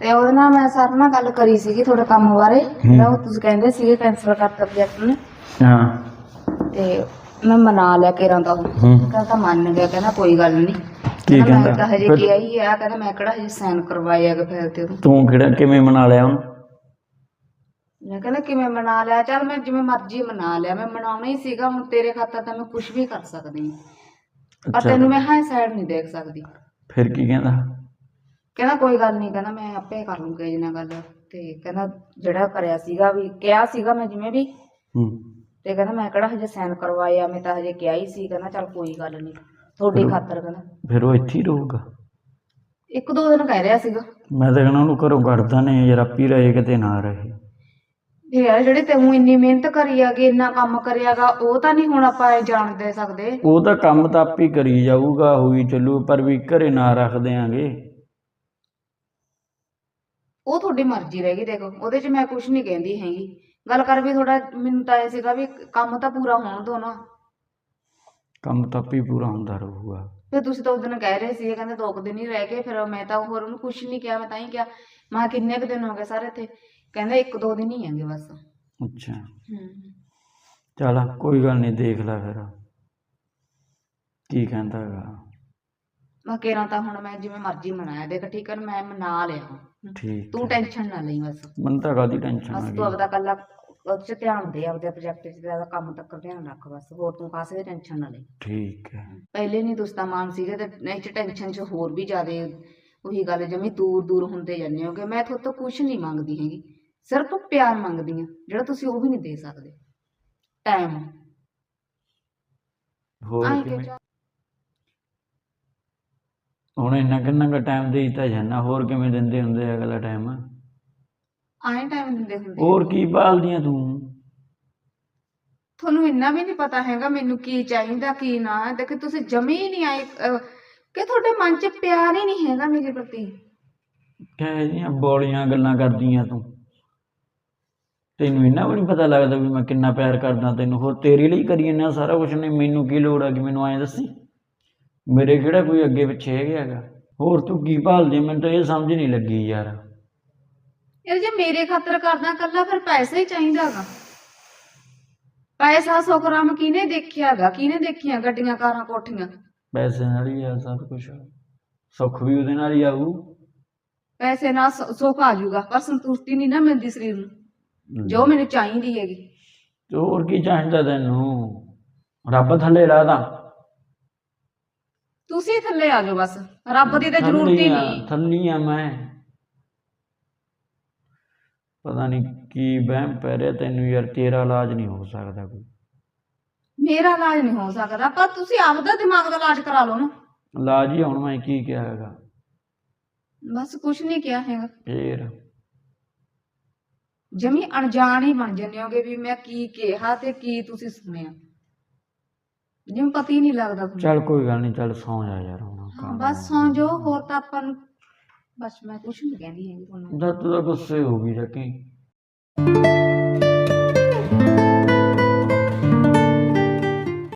ਤੇ ਉਹਦੇ ਨਾਲ ਮੈਂ ਸਰ ਨਾਲ ਗੱਲ ਕਰੀ ਸੀਗੀ ਤੁਹਾਡੇ ਕੰਮ ਬਾਰੇ। ਜਿਹੜਾ ਉਹ ਤੁਸੀਂ ਕਹਿੰਦੇ ਸੀਗੇ ਕੈਂਸਲ ਕਰਤਾ ਪ੍ਰੋਜੈਕਟ ਨੇ। ਹਾਂ। ਤੇ ਮੈਂ ਮਨਾ ਲਿਆ ਕੇਰਾਂ ਦਾ ਉਹ। ਕਹਿੰਦਾ ਤਾਂ ਮੰਨ ਗਿਆ ਕਹਿੰਦਾ ਕੋਈ ਗੱਲ ਨਹੀਂ ਕੀ ਮੈਂ ਕਹਿੰਦਾ? ਹਜੇ ਫਿਰ ਕੀ ਆਈ ਆ ਕਹਿੰਦਾ ਮੈਂ ਕਿਹੜਾ ਹਜੇ ਸਾਈਨ ਕਰਵਾਏ ਹੈਗੇ ਫਾਈਲ ਤੇ ਉਹਦੇ। ਤੂੰ ਕਿਹੜਾ ਕਿਵੇਂ ਮਨਾ ਲਿਆ ਉਹਨੂੰ? ਮੈਂ ਕਹਿੰਦਾ ਕਿਵੇਂ ਮਨਾ ਲਿਆ? ਚੱਲ ਮੈਂ ਜਿਵੇਂ ਮਰਜ਼ੀ ਮਨਾ ਲਿਆ ਮੈਂ ਮਨਾਉਣਾ ਹੀ ਸੀਗਾ ਹੁਣ ਤੇਰੇ ਖਾਤਰ ਤਾਂ ਮੈਂ ਕੁਝ ਵੀ ਕਰ ਸਕਦੀ ਹਾਂ। ਪਰ ਅੱਛਾ। ਤੈਨੂੰ ਮੈਂ ਹਾਂ ਸਾਈਡ ਨਹੀਂ ਦੇਖ ਸਕਦੀ। ਫਿਰ ਕੀ ਕਹਿੰਦਾ? ਕਹਿੰਦਾ ਕੋਈ ਗੱਲ ਨਹੀਂ ਕਹਿੰਦਾ ਮੈਂ ਆਪੇ ਕਰ ਲੂੰਗਾ ਜੀ ਨਾਲ ਗੱਲ। ਤੇ ਕਹਿੰਦਾ ਜਿਹੜਾ ਕਰਿਆ ਸੀਗਾ ਵੀ ਕਿਹਾ ਸੀਗਾ ਮੈਂ ਜਿਵੇਂ ਵੀ। ਹੂੰ। ਤੇ ਕਹਿੰਦਾ ਮੈਂ ਕਿਹੜਾ ਹਜੇ ਸਾਈਨ ਕਰਵਾਏ ਆ ਮੈਂ ਤਾਂ ਹਜੇ ਕਿਹਾ ਹੀ ਸੀ ਕਹਿੰਦਾ ਚੱਲ ਕੋਈ ਗੱਲ ਨਹੀਂ। ਤੁਹਾਡੀ। ਖਾਤਰ ਕਹਿੰਦਾ ਫਿਰ ਉਹ ਇੱਥੇ ਹੀ ਰਹੂਗਾ। ਇੱਕ ਦੋ ਦਿਨ ਕਹਿ ਰਿਹਾ ਸੀਗਾ। ਮੈਂ ਤਾਂ ਕਹਿੰਦਾ ਉਹਨੂੰ ਘਰੋਂ ਕੱਢਦਾ ਨੇ ਯਾਰ ਆਪੀ ਰਹੇ ਕਿਤੇ ਨਾ ਰਹੇ। ਵੀ ਯਾਰ ਜਿਹੜੇ ਤੈਨੂੰ ਇੰਨੀ ਮਿਹਨਤ ਕਰੀ ਆਗੇ ਇੰਨਾ ਕੰਮ ਕਰਿਆਗਾ ਉਹ ਤਾਂ ਨਹੀਂ ਹੁਣ ਆਪਾਂ ਇਹ ਜਾਣ ਦੇ ਸਕਦੇ। ਉਹ ਤਾਂ ਕੰਮ ਤਾਂ ਆਪੇ ਕਰੀ ਜਾਊਗਾ ਹੋਈ ਚੱਲੂ ਪਰ ਵੀ ਘਰੇ ਨਾ ਰੱਖ ਦਿਆਂਗੇ ਉਹ ਤੁਹਾਡੀ ਮਰਜ਼ੀ ਰਹੇਗੀ ਦੇਖੋ ਉਹਦੇ 'ਚ ਮੈਂ ਕੁਝ ਨਹੀਂ ਕਹਿੰਦੀ ਹੈਗੀ। ਗੱਲ ਕਰ ਵੀ ਥੋੜਾ ਮੈਨੂੰ ਤਾਂ ਇਹ ਸੀਗਾ ਵੀ ਕੰਮ ਤਾਂ ਪੂਰਾ ਹੋਣ ਦੋ ਨਾ। ਕੰਮ ਤਾਂ ਆਪੇ ਪੂਰਾ ਹੁੰਦਾ ਰਹੂਗਾ। ਫਿਰ ਤੁਸੀਂ ਤਾਂ ਉਸ ਦਿਨ ਕਹਿ ਰਹੇ ਸੀ ਕਹਿੰਦੇ ਦੋ ਕੁ ਦਿਨ ਹੀ ਰਹਿ ਗਏ ਫਿਰ ਮੈਂ ਤਾਂ ਹੋਰ ਉਹਨੂੰ ਕੁਝ ਨਹੀਂ ਕਿਹਾ ਮੈਂ ਤਾਂ ਹੀ ਕਿਹਾ ਮੈਂ ਕਿੰਨੇ ਕੁ ਦਿਨ ਹੋ ਗਏ ਸਾਰੇ ਇੱਥੇ? ਕਹਿੰਦੇ ਇੱਕ ਦੋ ਦਿਨ ਹੀ ਹੈਗੇ ਬਸ। ਅੱਛਾ। ਹੂੰ। ਚੱਲ ਕੋਈ ਗੱਲ ਨਹੀਂ ਦੇਖ ਲੈ ਫਿਰ। ਕੀ ਕਹਿੰਦਾ ਹੈਗਾ। ਮੈਂ ਕਿਹਾ ਤਾਂ ਹੁਣ ਮੈਂ ਜਿਵੇਂ ਮਰਜ਼ੀ ਮਨਾਇਆ ਦੇਖ ਠੀਕ ਹੈ ਮੈਂ ਮਨਾ ਲਿਆ। ਠੀਕ ਤੂੰ। ਟੈਨਸ਼ਨ ਨਾ ਲਈ ਬਸ। ਮੈਨੂੰ ਤਾਂ ਕਾਦੀ ਟੈਨਸ਼ਨ ਆ ਬਸ ਗਈ ਤੂੰ ਆਪਦਾ ਕੱਲਾ ਉਹ 'ਚ ਧਿਆਨ ਦੇ ਆਪਦੇ ਪ੍ਰੋਜੈਕਟ 'ਚ ਜ਼ਿਆਦਾ ਕੰਮ ਤੱਕ ਧਿਆਨ ਰੱਖ ਬਸ ਹੋਰ ਤੂੰ ਕਾਸੇ ਦੀ ਟੈਨਸ਼ਨ ਨਾ ਲਈ ਠੀਕ ਹੈ। ਪਹਿਲੇ ਨਹੀਂ ਤੁਸੀਂ ਤਾਂ ਮਾਨ ਸੀਗੇ ਤੇ ਇਹ 'ਚ ਟੈਨਸ਼ਨ 'ਚ ਹੋਰ ਵੀ ਜ਼ਿਆਦੇ ਉਹੀ ਗੱਲ ਜਮੀ ਦੂਰ ਦੂਰ ਹੁੰਦੇ ਜਾਂਦੇ ਹੋਗੇ ਮੈਂ ਤੁਹਾਡੇ ਤੋਂ ਕੁਝ ਨਹੀਂ ਮੰਗਦੀ ਹੈਗੀ ਸਿਰਫ ਪਿਆਰ ਮੰਗਦੀ ਆ ਜਿਹੜਾ ਤੁਸੀਂ ਉਹ ਵੀ ਨਹੀਂ ਦੇ ਸਕਦੇ। ਟਾਈਮ ਹੋਰ ਕਿਵੇਂ? ਹੁਣ ਇੰਨਾ ਕਿੰਨਾ ਕੁ ਟਾਈਮ ਦੇ ਦਿੱਤਾ ਜਾਂਦਾ ਹੋਰ ਕਿਵੇਂ ਦਿੰਦੇ ਹੁੰਦੇ ਆ ਅਗਲਾ ਟਾਈਮ ਆਏ ਟਾਈਮ ਦਿੰਦੇ ਹੁੰਦੇ। ਹੋਰ ਕੀ ਭਾਲਦੀਆਂ ਤੂੰ? ਤੁਹਾਨੂੰ ਇੰਨਾ ਵੀ ਨਹੀਂ ਪਤਾ ਹੈਗਾ ਮੈਨੂੰ ਕੀ ਚਾਹੀਦਾ ਕੀ ਨਾ। ਦੇਖ ਤੁਸੀਂ ਜਮੀ ਹੀ ਨਹੀਂ ਆਏ ਅਹ, ਕਿ ਤੁਹਾਡੇ ਮਨ 'ਚ ਪਿਆਰ ਹੀ ਨਹੀਂ ਹੈਗਾ ਮੇਰੇ ਪ੍ਰਤੀ। ਕਹਿ ਜੀਆਂ ਬੋਲੀਆਂ ਗੱਲਾਂ ਕਰਦੀਆਂ ਤੂੰ? ਤੈਨੂੰ ਇੰਨਾ ਵੀ ਨਹੀਂ ਪਤਾ ਲੱਗਦਾ ਵੀ ਮੈਂ ਕਿੰਨਾ ਪਿਆਰ ਕਰਦਾ ਤੈਨੂੰ। ਹੋਰ ਤੇਰੇ ਲਈ ਕਰੀ ਜਾਂਦਾ ਸਾਰਾ ਕੁਝ ਨਹੀਂ ਮੈਨੂੰ ਕੀ ਲੋੜ ਆ ਕਿ ਮੈਨੂੰ ਐਂ ਦੱਸੀ? ਮੇਰੇ ਕਿਹੜਾ ਕੋਈ ਅੱਗੇ ਪਿੱਛੇ ਹੈਗਾ ਹੋਰ ਤੂੰ ਕੀ ਭਾਲਦੀ ਆਂ? ਮੈਨੂੰ ਤਾਂ ਇਹ ਸਮਝ ਨਹੀਂ ਲੱਗੀ ਯਾਰ। ਯਾਰ ਜੇ ਮੇਰੇ ਖਾਤਰ ਕਰਦਾ ਕੱਲਾ ਫਿਰ ਪੈਸਾ ਹੀ ਚਾਹੀਦਾਗਾ ਪੈਸਾ ਸੁਖਰਾਮ ਕਿਹਨੇ ਦੇਖਿਆਗਾ ਕਿਹਨੇ ਦੇਖੀਆਂ ਗੱਡੀਆਂ ਕਾਰਾਂ ਕੋਠੀਆਂ? ਪੈਸੇ ਨਾਲ ਹੀ ਆ ਸਭ ਕੁਝ ਸੁੱਖ ਵੀ ਉਹਦੇ ਨਾਲ ਹੀ ਆਊ। ਪੈਸੇ ਨਾਲ ਸੁ- ਸੁੱਖ ਆ ਜਾਊਗਾ ਪਰ ਸੰਤੁਸ਼ਟੀ ਨਹੀਂ ਨਾ ਮਿਲਦੀ ਸਰੀਰ ਨੂੰ। ਜੋ ਮੈਨੂੰ ਚਾਹੀਦੀ ਹੈਗੀ। ਤੇ ਹੋਰ ਕੀ ਚਾਹੀਦਾ ਤੈਨੂੰ? ਰੱਬ ਥੱਲੇ ਲਾਦਾ। ਤੁਸੀਂ ਥੱਲੇ ਆ ਜਾਓ ਬਸ। ਰੱਬ ਦੀ ਤਾਂ ਜ਼ਰੂਰਤ ਹੀ ਨਹੀਂ। ਥੱਲੀ ਆ ਮੈਂ। ਪਤਾ ਨਹੀਂ ਕੀ ਵਹਿਮ ਪੈ ਰਿਹਾ ਤੈਨੂੰ ਯਾਰ ਤੇਰਾ ਇਲਾਜ ਨਹੀਂ ਹੋ ਸਕਦਾ ਕੋਈ। ਮੇਰਾ ਇਲਾਜ ਨਹੀਂ ਹੋ ਸਕਦਾ ਪਰ ਤੁਸੀਂ ਆਪਦਾ ਦਿਮਾਗ ਦਾ ਇਲਾਜ ਕਰਾ ਲਓ ਨਾ। ਇਲਾਜ ਹੀ ਹੁਣ ਮੈਂ ਕੀ ਕਿਹਾ ਹੈਗਾ। ਬਸ ਕੁਝ ਨਹੀਂ ਕਿਹਾ ਹੈਗਾ। ਫੇਰ? ਜਮੀ ਅਣਜਾਣ ਹੀ ਬਣ ਜਾਂਦੇ ਹੋਗੇ ਵੀ ਮੈਂ ਕੀ ਕਿਹਾ ਤੇ ਕੀ ਤੁਸੀਂ ਸੁਣਿਆ। ਜਿਵੇਂ ਪਤਾ ਹੀ ਨਹੀਂ ਲੱਗਦਾ। ਤੁਹਾਨੂੰ ਚੱਲ ਕੋਈ ਗੱਲ ਨਹੀਂ ਚੱਲ ਸੌਂ ਜਾ ਯਾਰ ਹੁਣ ਕੰਮ ਬਸ ਸੌਂ ਜਾਓ ਹੋਰ ਤਾਂ ਆਪਾਂ ਨੂੰ ਬਸ ਮੈਂ ਕੁਛ ਨਹੀਂ। ਕਹਿੰਦੀ ਹੈਗੀ ਤੁਹਾਨੂੰ। ਨਾ ਤੂੰ ਗੁੱਸੇ ਹੋ ਗਈ ਜੱਕੀ